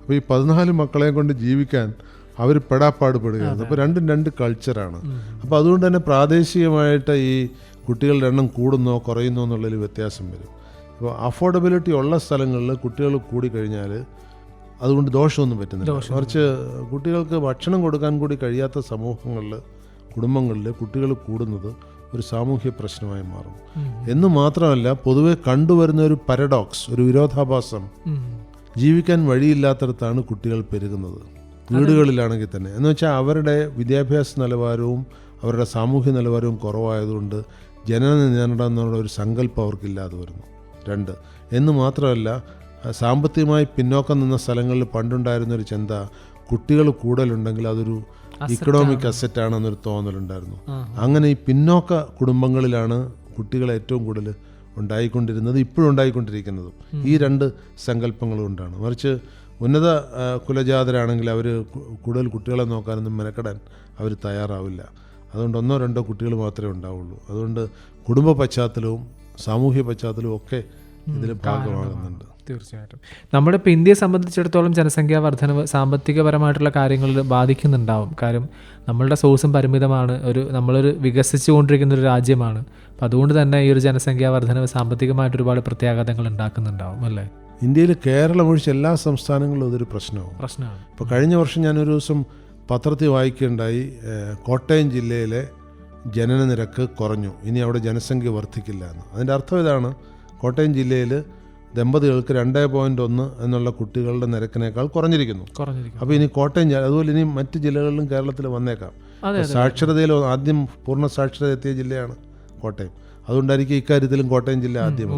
അപ്പോൾ ഈ പതിനാല് മക്കളെയും കൊണ്ട് ജീവിക്കാൻ അവർ പെടാപ്പാട് പെടുകയായിരുന്നു അപ്പോൾ രണ്ടും രണ്ട് കൾച്ചറാണ്. അപ്പോൾ അതുകൊണ്ട് തന്നെ പ്രാദേശികമായിട്ട് ഈ കുട്ടികളുടെ എണ്ണം കൂടുന്നോ കുറയുന്നോ എന്നുള്ളതിൽ വ്യത്യാസം വരും. ഇപ്പോൾ അഫോർഡബിലിറ്റി ഉള്ള സ്ഥലങ്ങളിൽ കുട്ടികൾ കൂടിക്കഴിഞ്ഞാൽ അതുകൊണ്ട് ദോഷമൊന്നും പറ്റുന്നില്ല. കുറച്ച് കുട്ടികൾക്ക് ഭക്ഷണം കൊടുക്കാൻ കൂടി കഴിയാത്ത സമൂഹങ്ങളിൽ കുടുംബങ്ങളിൽ കുട്ടികൾ കൂടുന്നത് ഒരു സാമൂഹ്യ പ്രശ്നമായി മാറും എന്ന് മാത്രമല്ല പൊതുവെ കണ്ടുവരുന്ന ഒരു പരഡോക്സ് ഒരു വിരോധാഭാസം. ജീവിക്കാൻ വഴിയില്ലാത്തടത്താണ് കുട്ടികൾ പെരുകുന്നത്. വീടുകളിലാണെങ്കിൽ തന്നെ. എന്ന് വെച്ചാൽ അവരുടെ വിദ്യാഭ്യാസ നിലവാരവും അവരുടെ സാമൂഹ്യ നിലവാരവും കുറവായതുകൊണ്ട് ജനന നിയന്ത്രണം എന്നുള്ള ഒരു സങ്കല്പം അവർക്കില്ലാതെ വരുന്നു. രണ്ട്. എന്ന് മാത്രമല്ല സാമ്പത്തികമായി പിന്നോക്കം നിന്ന സ്ഥലങ്ങളിൽ പണ്ടുണ്ടായിരുന്നൊരു ചിന്ത കുട്ടികൾ കൂടുതലുണ്ടെങ്കിൽ അതൊരു ഇക്കണോമിക് അസറ്റാണെന്നൊരു തോന്നലുണ്ടായിരുന്നു. അങ്ങനെ ഈ പിന്നോക്ക കുടുംബങ്ങളിലാണ് കുട്ടികൾ ഏറ്റവും കൂടുതൽ ഉണ്ടായിക്കൊണ്ടിരുന്നത് ഇപ്പോഴും ഉണ്ടായിക്കൊണ്ടിരിക്കുന്നതും. ഈ രണ്ട് സങ്കല്പങ്ങൾ കൊണ്ടാണ്. മറിച്ച് ഉന്നത കുലജാതരാണെങ്കിൽ അവർ കൂടുതൽ കുട്ടികളെ നോക്കാനൊന്നും മെനക്കെടാൻ അവർ തയ്യാറാവില്ല. അതുകൊണ്ട് ഒന്നോ രണ്ടോ കുട്ടികൾ മാത്രമേ ഉണ്ടാവുള്ളൂ. അതുകൊണ്ട് കുടുംബ പശ്ചാത്തലവും സാമൂഹ്യ പശ്ചാത്തലവും ഒക്കെ ഇതിൽ ഭാഗമാകുന്നുണ്ട്. തീർച്ചയായിട്ടും. നമ്മുടെ ഇപ്പോൾ ഇന്ത്യയെ സംബന്ധിച്ചിടത്തോളം ജനസംഖ്യാ വർധനവ് സാമ്പത്തികപരമായിട്ടുള്ള കാര്യങ്ങളിൽ ബാധിക്കുന്നുണ്ടാവും. കാര്യം നമ്മളുടെ സോഴ്സും പരിമിതമാണ്. ഒരു നമ്മളൊരു വികസിച്ചുകൊണ്ടിരിക്കുന്ന ഒരു രാജ്യമാണ്. അപ്പോൾ അതുകൊണ്ട് തന്നെ ഈ ഒരു ജനസംഖ്യാ വർധനവ് സാമ്പത്തികമായിട്ട് ഒരുപാട് പ്രത്യാഘാതങ്ങൾ ഉണ്ടാക്കുന്നുണ്ടാവും അല്ലേ? ഇന്ത്യയിൽ കേരളം ഒഴിച്ച് എല്ലാ സംസ്ഥാനങ്ങളിലും അതൊരു പ്രശ്നമാണ്. പ്രശ്നമാണ്. ഇപ്പോൾ കഴിഞ്ഞ വർഷം ഞാനൊരു ദിവസം പത്രത്തിൽ വായിക്കുകയുണ്ടായി കോട്ടയം ജില്ലയിലെ ജനന നിരക്ക് കുറഞ്ഞു. ഇനി അവിടെ ജനസംഖ്യ വർദ്ധിക്കില്ല എന്ന്. അതിന്റെ അർത്ഥം ഇതാണ് കോട്ടയം ജില്ലയിൽ ദമ്പതികൾക്ക് രണ്ടേ പോയിന്റ് ഒന്ന് എന്നുള്ള കുട്ടികളുടെ നിരക്കിനേക്കാൾ കുറഞ്ഞിരിക്കുന്നു. കുറഞ്ഞിരിക്കും അപ്പോൾ ഇനി കോട്ടയം ജില്ല അതുപോലെ ഇനി മറ്റ് ജില്ലകളിലും കേരളത്തിൽ വന്നേക്കാം. സാക്ഷരതയിൽ ആദ്യം പൂർണ സാക്ഷരത എത്തിയ ജില്ലയാണ് കോട്ടയം. അതുകൊണ്ടായിരിക്കും ഇക്കാര്യത്തിലും കോട്ടയം ജില്ല ആദ്യം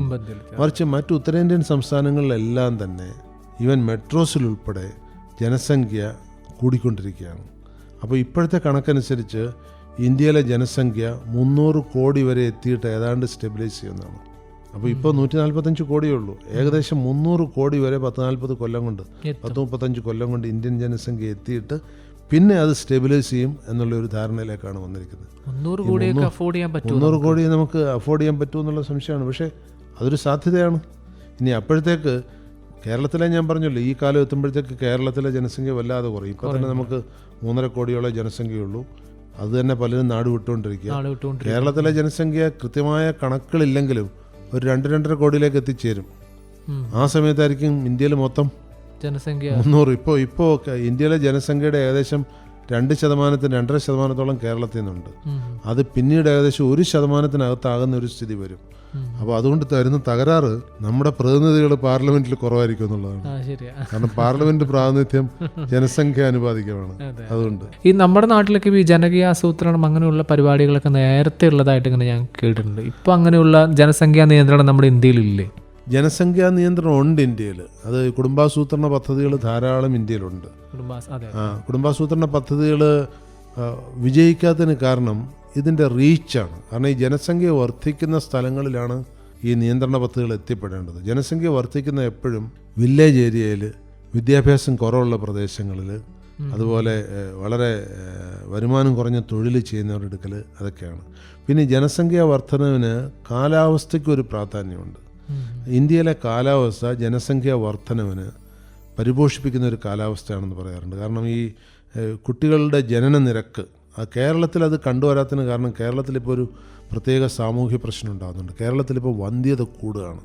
മറിച്ച് മറ്റ് ഉത്തരേന്ത്യൻ സംസ്ഥാനങ്ങളിലെല്ലാം തന്നെ ഈവൻ മെട്രോസിൽ ഉൾപ്പെടെ ജനസംഖ്യ കൂടിക്കൊണ്ടിരിക്കുകയാണ്. അപ്പോൾ ഇപ്പോഴത്തെ കണക്കനുസരിച്ച് ഇന്ത്യയിലെ ജനസംഖ്യ മുന്നൂറ് കോടി വരെ എത്തിയിട്ട് ഏതാണ്ട് സ്റ്റെബിലൈസ് ചെയ്യുന്നതാണ്. അപ്പോൾ ഇപ്പോൾ നൂറ്റി നാൽപ്പത്തഞ്ച് കോടിയേ ഉള്ളൂ. ഏകദേശം മുന്നൂറ് കോടി വരെ പത്ത് നാൽപ്പത് കൊല്ലം കൊണ്ട്. പത്ത് മുപ്പത്തഞ്ച് കൊല്ലം കൊണ്ട് ഇന്ത്യൻ ജനസംഖ്യ എത്തിയിട്ട് പിന്നെ അത് സ്റ്റെബിലൈസ് ചെയ്യും എന്നുള്ള ഒരു ധാരണയിലേക്കാണ് വന്നിരിക്കുന്നത്. മുന്നൂറ് കോടിയൊക്കെ അഫോർഡ് ചെയ്യാൻ മുന്നൂറ് കോടി നമുക്ക് അഫോർഡ് ചെയ്യാൻ പറ്റുമോ എന്നുള്ള സംശയമാണ്. പക്ഷേ അതൊരു സാധ്യതയാണ്. ഇനി അപ്പോഴത്തേക്ക് കേരളത്തിലെ ഞാൻ പറഞ്ഞല്ലോ ഈ കാലം എത്തുമ്പോഴത്തേക്ക് കേരളത്തിലെ ജനസംഖ്യ വല്ലാതെ കുറയും. ഇപ്പോൾ തന്നെ നമുക്ക് മൂന്നര കോടിയോളം ജനസംഖ്യയുള്ളൂ. അത് തന്നെ പലരും നാട് വിട്ടുകൊണ്ടിരിക്കുക. കേരളത്തിലെ ജനസംഖ്യ കൃത്യമായ കണക്കുകളില്ലെങ്കിലും ഒരു രണ്ട് രണ്ടര കോടിയിലേക്ക് എത്തിച്ചേരും. ആ സമയത്തായിരിക്കും ഇന്ത്യയിൽ മൊത്തം ജനസംഖ്യ. മുന്നൂറ്. ഇപ്പോൾ ഇപ്പോൾ ഇന്ത്യയിലെ ജനസംഖ്യയുടെ ഏകദേശം രണ്ട് ശതമാനത്തിന് രണ്ടര ശതമാനത്തോളം കേരളത്തിൽ നിന്നുണ്ട്. അത് പിന്നീട് ഏകദേശം ഒരു ശതമാനത്തിനകത്താകുന്ന ഒരു സ്ഥിതി വരും. അപ്പോൾ അതുകൊണ്ട് തരുന്ന തകരാറ് നമ്മുടെ പ്രതിനിധികൾ പാർലമെന്റിൽ കുറവായിരിക്കും എന്നുള്ളതാണ്. കാരണം പാർലമെന്റ് പ്രാതിനിധ്യം ജനസംഖ്യ അനുപാതികമാണ്. അതുകൊണ്ട്. ഈ നമ്മുടെ നാട്ടിലൊക്കെ ഈ ജനകീയ ആസൂത്രണം അങ്ങനെയുള്ള പരിപാടികളൊക്കെ നേരത്തെ ഉള്ളതായിട്ട് ഇങ്ങനെ ഞാൻ കേട്ടിട്ടുണ്ട്. ഇപ്പൊ അങ്ങനെയുള്ള ജനസംഖ്യാ നിയന്ത്രണം നമ്മുടെ ഇന്ത്യയിലില്ലേ? ജനസംഖ്യാ നിയന്ത്രണം ഉണ്ട് ഇന്ത്യയിൽ. അത് കുടുംബാസൂത്രണ പദ്ധതികൾ ധാരാളം ഇന്ത്യയിലുണ്ട്. ആ കുടുംബാസൂത്രണ പദ്ധതികൾ വിജയിക്കാത്തതിന് കാരണം ഇതിന്റെ റീച്ചാണ്. കാരണം ഈ ജനസംഖ്യ വർദ്ധിക്കുന്ന സ്ഥലങ്ങളിലാണ് ഈ നിയന്ത്രണ പദ്ധതികൾ എത്തിപ്പെടേണ്ടത്. ജനസംഖ്യ വർദ്ധിക്കുന്ന എപ്പോഴും വില്ലേജ് ഏരിയയിൽ വിദ്യാഭ്യാസം കുറവുള്ള പ്രദേശങ്ങളിൽ അതുപോലെ വളരെ വരുമാനം കുറഞ്ഞ തൊഴിൽ ചെയ്യുന്നവരുടെ അടുക്കൽ അതൊക്കെയാണ്. പിന്നെ ജനസംഖ്യാ വർധനവിന് കാലാവസ്ഥയ്ക്ക് ഒരു പ്രാധാന്യമുണ്ട്. ഇന്ത്യയിലെ കാലാവസ്ഥ ജനസംഖ്യാ വർധനവിന് പരിപോഷിപ്പിക്കുന്ന ഒരു കാലാവസ്ഥയാണെന്ന് പറയാറുണ്ട്. കാരണം ഈ കുട്ടികളുടെ ജനന നിരക്ക് കേരളത്തിൽ അത് കണ്ടുവരാത്തതിന് കാരണം കേരളത്തിലിപ്പോൾ ഒരു പ്രത്യേക സാമൂഹ്യ പ്രശ്നം ഉണ്ടാകുന്നുണ്ട്. കേരളത്തിലിപ്പോൾ വന്ധ്യത കൂടുകയാണ്.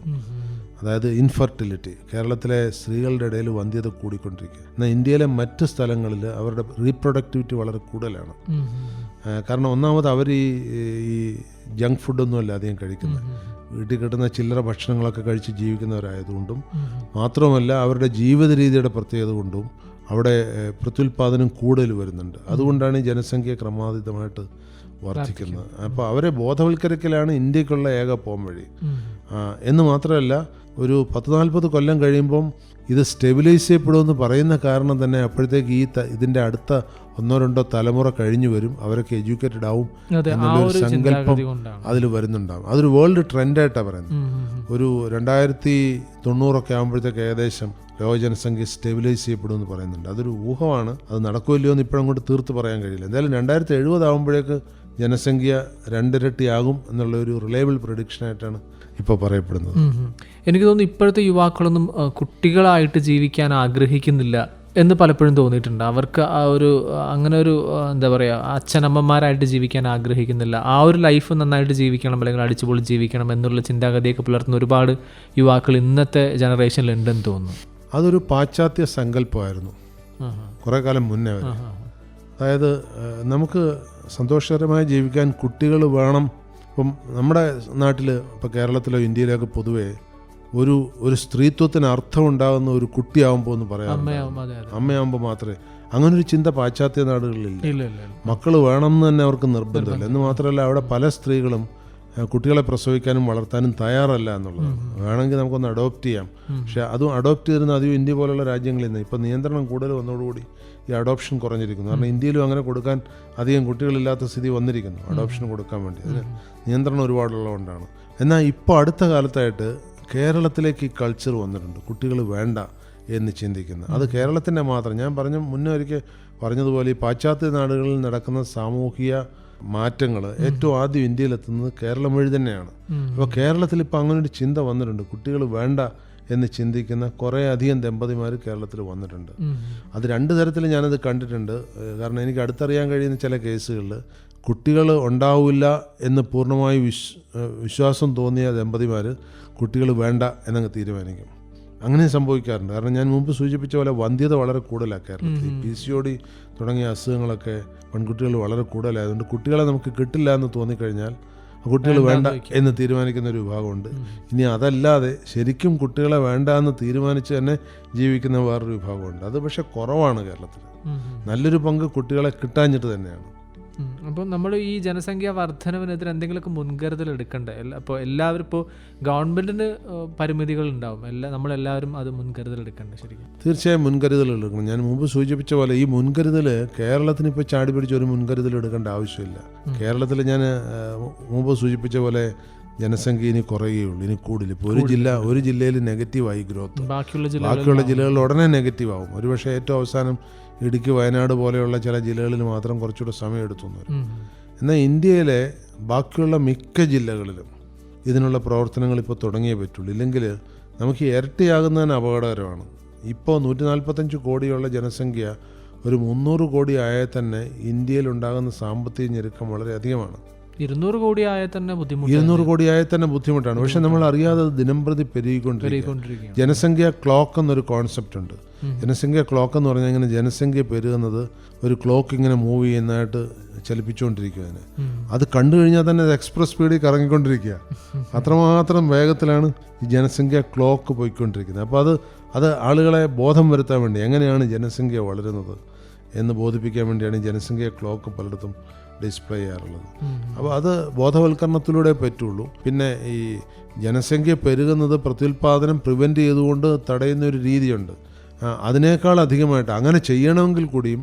അതായത് ഇൻഫെർട്ടിലിറ്റി കേരളത്തിലെ സ്ത്രീകളുടെ ഇടയിൽ വന്ധ്യത കൂടിക്കൊണ്ടിരിക്കുക. എന്നാൽ ഇന്ത്യയിലെ മറ്റ് സ്ഥലങ്ങളിൽ അവരുടെ റീപ്രൊഡക്ടിവിറ്റി വളരെ കൂടുതലാണ്. കാരണം ഒന്നാമത് അവർ ഈ ഈ ജങ്ക് ഫുഡൊന്നും അല്ല അധികം കഴിക്കുന്നത്. വീട്ടിൽ കിട്ടുന്ന ചില്ലറ ഭക്ഷണങ്ങളൊക്കെ കഴിച്ച് ജീവിക്കുന്നവരായതുകൊണ്ടും മാത്രമല്ല അവരുടെ ജീവിത രീതിയുടെ പ്രത്യേകത കൊണ്ടും അവിടെ പ്രത്യുൽപാദനം കൂടുതൽ വരുന്നുണ്ട്. അതുകൊണ്ടാണ് ഈ ജനസംഖ്യ ക്രമാതീതമായിട്ട് വർദ്ധിക്കുന്നത്. അപ്പോൾ അവരെ ബോധവൽക്കരിക്കലാണ് ഇന്ത്യക്കുള്ള ഏക പോം വഴി എന്ന് മാത്രമല്ല ഒരു പത്ത് നാൽപ്പത് കൊല്ലം കഴിയുമ്പം ഇത് സ്റ്റെബിലൈസ് ചെയ്യപ്പെടുമെന്ന് പറയുന്ന കാരണം തന്നെ അപ്പോഴത്തേക്ക് ഈ ഇതിന്റെ അടുത്ത ഒന്നോ രണ്ടോ തലമുറ കഴിഞ്ഞു വരും. അവരൊക്കെ എഡ്യൂക്കേറ്റഡ് ആവും എന്നുള്ളൊരു സങ്കല്പം അതിൽ വരുന്നുണ്ടാവും. അതൊരു വേൾഡ് ട്രെൻഡായിട്ടാണ് പറയുന്നത്. ഒരു രണ്ടായിരത്തി തൊണ്ണൂറൊക്കെ ആകുമ്പോഴത്തേക്ക് ഏകദേശം ലോക ജനസംഖ്യ സ്റ്റെബിലൈസ് ചെയ്യപ്പെടുമെന്ന് പറയുന്നുണ്ട്. അതൊരു ഊഹമാണ്. അത് നടക്കുമല്ലോ എന്ന് ഇപ്പോഴങ്ങോട്ട് തീർത്ത് പറയാൻ കഴിയില്ല. എന്തായാലും രണ്ടായിരത്തി എഴുപത് ആകുമ്പോഴേക്ക് ജനസംഖ്യ രണ്ടിരട്ടിയാകും എന്നുള്ള ഒരു റിലയബിൾ പ്രൊഡിക്ഷനായിട്ടാണ് ഇപ്പോൾ പറയപ്പെടുന്നത്. എനിക്ക് തോന്നുന്നു ഇപ്പോഴത്തെ യുവാക്കളൊന്നും കുട്ടികളായിട്ട് ജീവിക്കാൻ ആഗ്രഹിക്കുന്നില്ല എന്ന് പലപ്പോഴും തോന്നിയിട്ടുണ്ട്. അവർക്ക് ആ ഒരു അങ്ങനെ ഒരു എന്താ പറയുക അച്ഛനമ്മമാരായിട്ട് ജീവിക്കാൻ ആഗ്രഹിക്കുന്നില്ല. ആ ഒരു ലൈഫ് നന്നായിട്ട് ജീവിക്കണം അല്ലെങ്കിൽ അടിച്ചുപൊളി ജീവിക്കണം എന്നുള്ള ചിന്താഗതിയൊക്കെ പുലർത്തുന്ന ഒരുപാട് യുവാക്കൾ ഇന്നത്തെ ജനറേഷനിൽ ഉണ്ടെന്ന് തോന്നുന്നു. അതൊരു പാശ്ചാത്യ സങ്കല്പമായിരുന്നു. കുറെ കുറേ കാലം മുന്നേ വരെ. അതായത് നമുക്ക് സന്തോഷകരമായി ജീവിക്കാൻ കുട്ടികൾ വേണം ഇപ്പം നമ്മുടെ നാട്ടിൽ ഇപ്പോൾ കേരളത്തിലോ ഇന്ത്യയിലോ ഒക്കെ പൊതുവേ ഒരു ഒരു സ്ത്രീത്വത്തിന് അർത്ഥം ഉണ്ടാകുന്ന ഒരു കുട്ടിയാവുമ്പോൾ എന്ന് പറയാം അമ്മയാവുമ്പോൾ മാത്രമേ. അങ്ങനെ ഒരു ചിന്ത പാശ്ചാത്യ നാടുകളിൽ. മക്കൾ വേണമെന്ന് തന്നെ അവർക്ക് നിർബന്ധമില്ല. എന്ന് മാത്രമല്ല അവിടെ പല സ്ത്രീകളും കുട്ടികളെ പ്രസവിക്കാനും വളർത്താനും തയ്യാറല്ല എന്നുള്ളതാണ് വേണമെങ്കിൽ നമുക്കൊന്ന് അഡോപ്റ്റ് ചെയ്യാം. പക്ഷെ അതും അഡോപ്റ്റ് ചെയ്തിരുന്ന അധികം ഇന്ത്യ പോലുള്ള രാജ്യങ്ങളിൽ നിന്ന്. ഇപ്പം നിയന്ത്രണം കൂടുതൽ വന്നതോടുകൂടി ഈ അഡോപ്ഷൻ കുറഞ്ഞിരിക്കുന്നു. കാരണം ഇന്ത്യയിലും അങ്ങനെ കൊടുക്കാൻ അധികം കുട്ടികളില്ലാത്ത സ്ഥിതി വന്നിരിക്കുന്നു. അഡോപ്ഷൻ കൊടുക്കാൻ വേണ്ടി. അതിന് നിയന്ത്രണം ഒരുപാടുള്ളതുകൊണ്ടാണ്. എന്നാൽ ഇപ്പോൾ അടുത്ത കാലത്തായിട്ട് കേരളത്തിലേക്ക് ഈ കൾച്ചർ വന്നിട്ടുണ്ട്. കുട്ടികൾ വേണ്ട എന്ന് ചിന്തിക്കുന്നത് അത് കേരളത്തിന്റെ മാത്രം. ഞാൻ പറഞ്ഞ മുന്നേ ഒരിക്കൽ പറഞ്ഞതുപോലെ ഈ പാശ്ചാത്യ നാടുകളിൽ നടക്കുന്ന സാമൂഹിക മാറ്റങ്ങൾ ഏറ്റവും ആദ്യം ഇന്ത്യയിലെത്തുന്നത് കേരളം വഴി തന്നെയാണ്. അപ്പോൾ കേരളത്തിൽ ഇപ്പോൾ അങ്ങനെ ഒരു ചിന്ത വന്നിട്ടുണ്ട്. കുട്ടികൾ വേണ്ട എന്ന് ചിന്തിക്കുന്ന കുറേ അധികം ദമ്പതിമാർ കേരളത്തിൽ വന്നിട്ടുണ്ട്. അത് രണ്ട് തരത്തിൽ ഞാനത് കണ്ടിട്ടുണ്ട്. കാരണം എനിക്ക് അടുത്തറിയാൻ കഴിയുന്ന ചില കേസുകളിൽ കുട്ടികൾ ഉണ്ടാവില്ല എന്ന് പൂർണമായി വിശ് വിശ്വാസം തോന്നിയ ദമ്പതിമാർ കുട്ടികൾ വേണ്ട എന്നങ്ങ് തീരുമാനിക്കും. അങ്ങനെ സംഭവിക്കാറുണ്ട്. കാരണം ഞാൻ മുമ്പ് സൂചിപ്പിച്ച പോലെ വന്ധ്യത വളരെ കൂടുതലാണ് കേരളത്തിൽ പി സി ഒ ഡി തുടങ്ങിയ അസുഖങ്ങളൊക്കെ പെൺകുട്ടികൾ വളരെ കൂടുതലായതുകൊണ്ട് കുട്ടികളെ നമുക്ക് കിട്ടില്ല എന്ന് തോന്നിക്കഴിഞ്ഞാൽ കുട്ടികൾ വേണ്ട എന്ന് തീരുമാനിക്കുന്ന ഒരു വിഭാഗമുണ്ട്. ഇനി അതല്ലാതെ ശരിക്കും കുട്ടികളെ വേണ്ട എന്ന് തീരുമാനിച്ച് തന്നെ ജീവിക്കുന്ന വേറൊരു വിഭാഗമുണ്ട്. അത് പക്ഷെ കുറവാണ് കേരളത്തിൽ. നല്ലൊരു പങ്ക് കുട്ടികളെ കിട്ടാഞ്ഞിട്ട് തന്നെയാണ്. അപ്പോൾ നമ്മൾ ഈ ജനസംഖ്യാ വർധനവിനെതിരെ എന്തെങ്കിലുമൊക്കെ മുൻകരുതൽ എടുക്കണ്ടേ? അപ്പോൾ എല്ലാവരും ഇപ്പോൾ ഗവൺമെന്റിന് പരിമിതികൾ ഉണ്ടാവും. എല്ലാ നമ്മളെല്ലാവരും അത് മുൻകരുതൽ എടുക്കണ്ടേ ശരിക്കും? തീർച്ചയായും മുൻകരുതൽ എടുക്കണം. ഞാൻ മുമ്പ് സൂചിപ്പിച്ച പോലെ ഈ മുൻകരുതൽ കേരളത്തിന് ഇപ്പോൾ ചാടി പിടിച്ച ഒരു മുൻകരുതൽ എടുക്കേണ്ട ആവശ്യമില്ല. കേരളത്തിൽ ഞാൻ മുമ്പ് സൂചിപ്പിച്ച പോലെ ജനസംഖ്യ ഇനി കുറയുകയുള്ളൂ ഇനി കൂടില്ല. ഇപ്പോൾ ഒരു ജില്ല ഒരു ജില്ലയിൽ നെഗറ്റീവായി ഗ്രോത്ത് ബാക്കിയുള്ള ജില്ല ബാക്കിയുള്ള ജില്ലകളിൽ ഉടനെ നെഗറ്റീവ് ആവും. ഒരുപക്ഷെ ഏറ്റവും അവസാനം ഇടുക്കി വയനാട് പോലെയുള്ള ചില ജില്ലകളിൽ മാത്രം കുറച്ചുകൂടെ സമയം എടുത്തു. എന്നാൽ ഇന്ത്യയിലെ ബാക്കിയുള്ള മിക്ക ജില്ലകളിലും ഇതിനുള്ള പ്രവർത്തനങ്ങൾ ഇപ്പോൾ തുടങ്ങിയേ പറ്റുള്ളൂ. ഇല്ലെങ്കിൽ നമുക്ക് ഇരട്ടിയാകുന്നതിന് അപകടകരമാണ്. ഇപ്പോൾ നൂറ്റി നാൽപ്പത്തഞ്ച് കോടിയുള്ള ജനസംഖ്യ ഒരു മുന്നൂറ് കോടി ആയാൽ തന്നെ ഇന്ത്യയിൽ ഉണ്ടാകുന്ന സാമ്പത്തിക ഞെരുക്കം വളരെ അധികമാണ്. ഇരുന്നൂറ് കോടി ആയ തന്നെ ബുദ്ധിമുട്ട് ഇരുന്നൂറ് കോടിയായാൽ തന്നെ ബുദ്ധിമുട്ടാണ്. പക്ഷെ നമ്മൾ അറിയാതെ ദിനം ദിനംപ്രതി പെരുകിക്കൊണ്ടിരിക്കും ജനസംഖ്യ ക്ലോക്ക് എന്നൊരു കോൺസെപ്റ്റ് ഉണ്ട്. ജനസംഖ്യ ക്ലോക്ക് എന്ന് പറഞ്ഞാൽ ഇങ്ങനെ ജനസംഖ്യ പെരുകുന്നത് ഒരു ക്ലോക്ക് ഇങ്ങനെ മൂവ് ചെയ്യുന്നതായിട്ട് ചലിപ്പിച്ചുകൊണ്ടിരിക്കുക അതിന്. അത് കണ്ടു കഴിഞ്ഞാൽ തന്നെ അത് എക്സ്പ്രസ് സ്പീഡിൽ കറങ്ങിക്കൊണ്ടിരിക്കുക. അത്രമാത്രം വേഗത്തിലാണ് ഈ ജനസംഖ്യ ക്ലോക്ക് പോയിക്കൊണ്ടിരിക്കുന്നത്. അപ്പോൾ അത് അത് ആളുകളെ ബോധം വരുത്താൻ വേണ്ടി എങ്ങനെയാണ് ജനസംഖ്യ വളരുന്നത് എന്ന് ബോധിപ്പിക്കാൻ വേണ്ടിയാണ് ഈ ജനസംഖ്യ ക്ലോക്ക് പലയിടത്തും ഡിസ്പ്ലേ ചെയ്യാറുള്ളത്. അപ്പോൾ അത് ബോധവൽക്കരണത്തിലൂടെ പറ്റുള്ളൂ. പിന്നെ ഈ ജനസംഖ്യ പെരുകുന്നത് പ്രത്യുൽപാദനം പ്രിവെന്റ് ചെയ്തുകൊണ്ട് തടയുന്ന ഒരു രീതിയുണ്ട്. അതിനേക്കാൾ അധികമായിട്ട് അങ്ങനെ ചെയ്യണമെങ്കിൽ കൂടിയും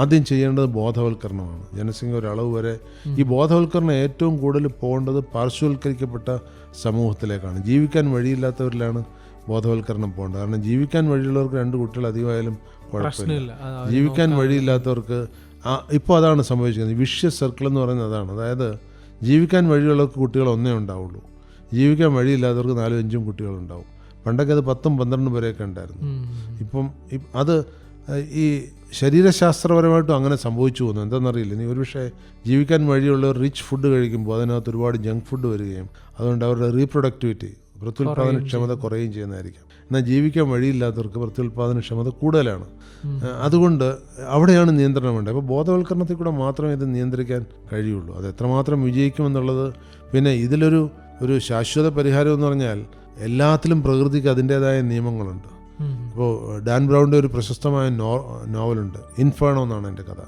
ആദ്യം ചെയ്യേണ്ടത് ബോധവൽക്കരണമാണ്. ജനസംഖ്യ ഒരളവ് വരെ ഈ ബോധവൽക്കരണം ഏറ്റവും കൂടുതൽ പോകേണ്ടത് പാർശ്വവൽക്കരിക്കപ്പെട്ട സമൂഹത്തിലേക്കാണ്. ജീവിക്കാൻ വഴിയില്ലാത്തവരിലാണ് ബോധവൽക്കരണം പോകേണ്ടത്. കാരണം ജീവിക്കാൻ വഴിയുള്ളവർക്ക് രണ്ട് കുട്ടികൾ അധികമായാലും കുഴപ്പമില്ല. ജീവിക്കാൻ വഴിയില്ലാത്തവർക്ക് ഇപ്പോൾ അതാണ് സംഭവിച്ചിരിക്കുന്നത്. വിഷ്യ സർക്കിൾ എന്ന് പറയുന്നത് അതാണ്. അതായത് ജീവിക്കാൻ വഴിയുള്ളവർക്ക് കുട്ടികൾ ഒന്നേ ഉണ്ടാവുള്ളൂ. ജീവിക്കാൻ വഴിയില്ലാത്തവർക്ക് നാലും അഞ്ചും കുട്ടികളുണ്ടാവും. പണ്ടൊക്കെ അത് പത്തും പന്ത്രണ്ടും വരെയൊക്കെ ഉണ്ടായിരുന്നു. ഇപ്പം അത് ഈ ശരീരശാസ്ത്രപരമായിട്ടും അങ്ങനെ സംഭവിച്ചു പോകുന്നു. എന്താണെന്നറിയില്ല. ഇനി ഒരുപക്ഷെ ജീവിക്കാൻ വഴിയുള്ള റിച്ച് ഫുഡ് കഴിക്കുമ്പോൾ അതിനകത്ത് ഒരുപാട് ജങ്ക് ഫുഡ് വരികയും അതുകൊണ്ട് അവരുടെ റീപ്രൊഡക്ടിവിറ്റി പ്രത്യുൽപാദനക്ഷമത കുറയുകയും ചെയ്യുന്നതായിരിക്കാം. എന്നാൽ ജീവിക്കാൻ വഴിയില്ലാത്തവർക്ക് പ്രത്യുൽപാദനക്ഷമത കൂടുതലാണ്. അതുകൊണ്ട് അവിടെയാണ് നിയന്ത്രണം വേണ്ടത്. അപ്പോൾ ബോധവൽക്കരണത്തിൽ കൂടെ മാത്രമേ ഇത് നിയന്ത്രിക്കാൻ കഴിയുള്ളൂ. അത് എത്രമാത്രം വിജയിക്കുമെന്നുള്ളത് പിന്നെ ഇതിലൊരു ഒരു ശാശ്വത പരിഹാരം എന്ന് പറഞ്ഞാൽ എല്ലാത്തിലും പ്രകൃതിക്ക് അതിന്റേതായ നിയമങ്ങളുണ്ട്. ഇപ്പോൾ ഡാൻ ബ്രൗണിന്റെ ഒരു പ്രശസ്തമായ നോ നോവലുണ്ട് ഇൻഫേണോ എന്നാണ് എന്റെ കഥ.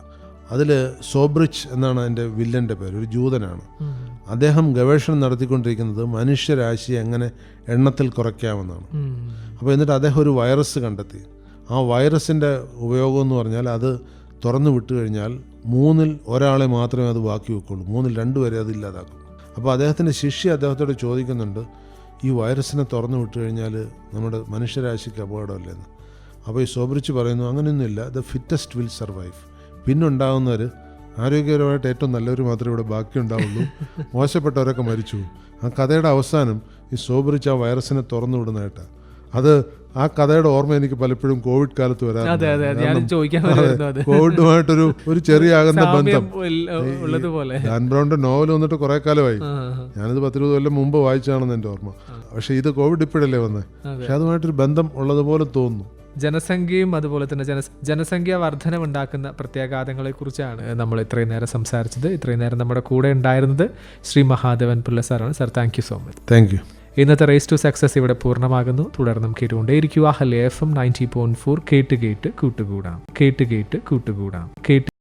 അതിൽ സോബ്രിച്ച് എന്നാണ് എന്റെ വില്ലന്റെ പേര് ഒരു ജൂതനാണ്. അദ്ദേഹം ഗവേഷണം നടത്തിക്കൊണ്ടിരിക്കുന്നത് മനുഷ്യരാശിയെ എങ്ങനെ എണ്ണത്തിൽ കുറയ്ക്കാമെന്നാണ്. അപ്പോൾ എന്നിട്ട് അദ്ദേഹം ഒരു വൈറസ് കണ്ടെത്തി. ആ വൈറസിന്റെ ഉപയോഗം എന്ന് പറഞ്ഞാൽ അത് തുറന്നു വിട്ടു കഴിഞ്ഞാൽ മൂന്നിൽ ഒരാളെ മാത്രമേ അത് ബാക്കി വെക്കുള്ളൂ. മൂന്നിൽ രണ്ടുപേരെ അത് ഇല്ലാതാക്കും. അപ്പോൾ അദ്ദേഹത്തിന്റെ ശിഷ്യ അദ്ദേഹത്തോട് ചോദിക്കുന്നുണ്ട് ഈ വൈറസിനെ തുറന്നു വിട്ടു കഴിഞ്ഞാൽ നമ്മുടെ മനുഷ്യരാശിക്ക് അപകടമല്ലെന്ന് അപ്പോൾ ഈ സോബ്രിച്ച് പറയുന്നു അങ്ങനെയൊന്നുമില്ല. ദ ഫിറ്റസ്റ്റ് വിൽ സർവൈവ് പിന്നുണ്ടാകുന്നവർ ആരോഗ്യപരമായിട്ട് ഏറ്റവും നല്ലവർ മാത്രമേ ഇവിടെ ബാക്കി ഉണ്ടാവുള്ളൂ. മോശപ്പെട്ടവരൊക്കെ മരിച്ചു ആ കഥയുടെ അവസാനം ഈ സോബ്രിച്ച് ആ വൈറസിനെ തുറന്നു വിടുന്നതായിട്ടാണ്. അത് ആ കഥയുടെ ഓർമ്മ എനിക്ക് പലപ്പോഴും കോവിഡ് കാലത്ത് വരാറുണ്ട്. കോവിഡുമായിട്ടൊരു ഒരു ചെറിയ ആകുന്ന ബന്ധം. ഡാൻ ബ്രൗണിന്റെ നോവൽ വന്നിട്ട് കുറെ കാലമായി. ഞാനിത് പത്തിരുപത് കൊല്ലം മുമ്പ് വായിച്ചാണെന്ന് എന്റെ ഓർമ്മ. പക്ഷെ ഇത് കോവിഡ് ഇപ്പോഴല്ലേ വന്നത്. പക്ഷെ അതുമായിട്ടൊരു ബന്ധം ഉള്ളതുപോലെ തോന്നുന്നു. ജനസംഖ്യയും അതുപോലെ തന്നെ ജന ജനസംഖ്യ വർധനമുണ്ടാക്കുന്ന പ്രത്യാഘാതങ്ങളെ കുറിച്ചാണ് നമ്മൾ ഇത്രയും നേരം സംസാരിച്ചത്. ഇത്രയും നേരം നമ്മുടെ കൂടെ ഉണ്ടായിരുന്നത് ശ്രീ മഹാദേവൻ പിള്ള സാറാണ് sir thank you so much thank you ഇന്നത്തെ റേസ് ടു സക്സസ് ഇവിടെ പൂർണമാകുന്നു. തുടർന്നും കേട്ടുകൊണ്ടേയിരിക്കുക. ഹലേ F M ninety point four കേട്ട് കേട്ട് കൂട്ടുകൂടാം. കേട്ട് കേട്ട് കൂട്ടുകൂടാം. കേട്ട്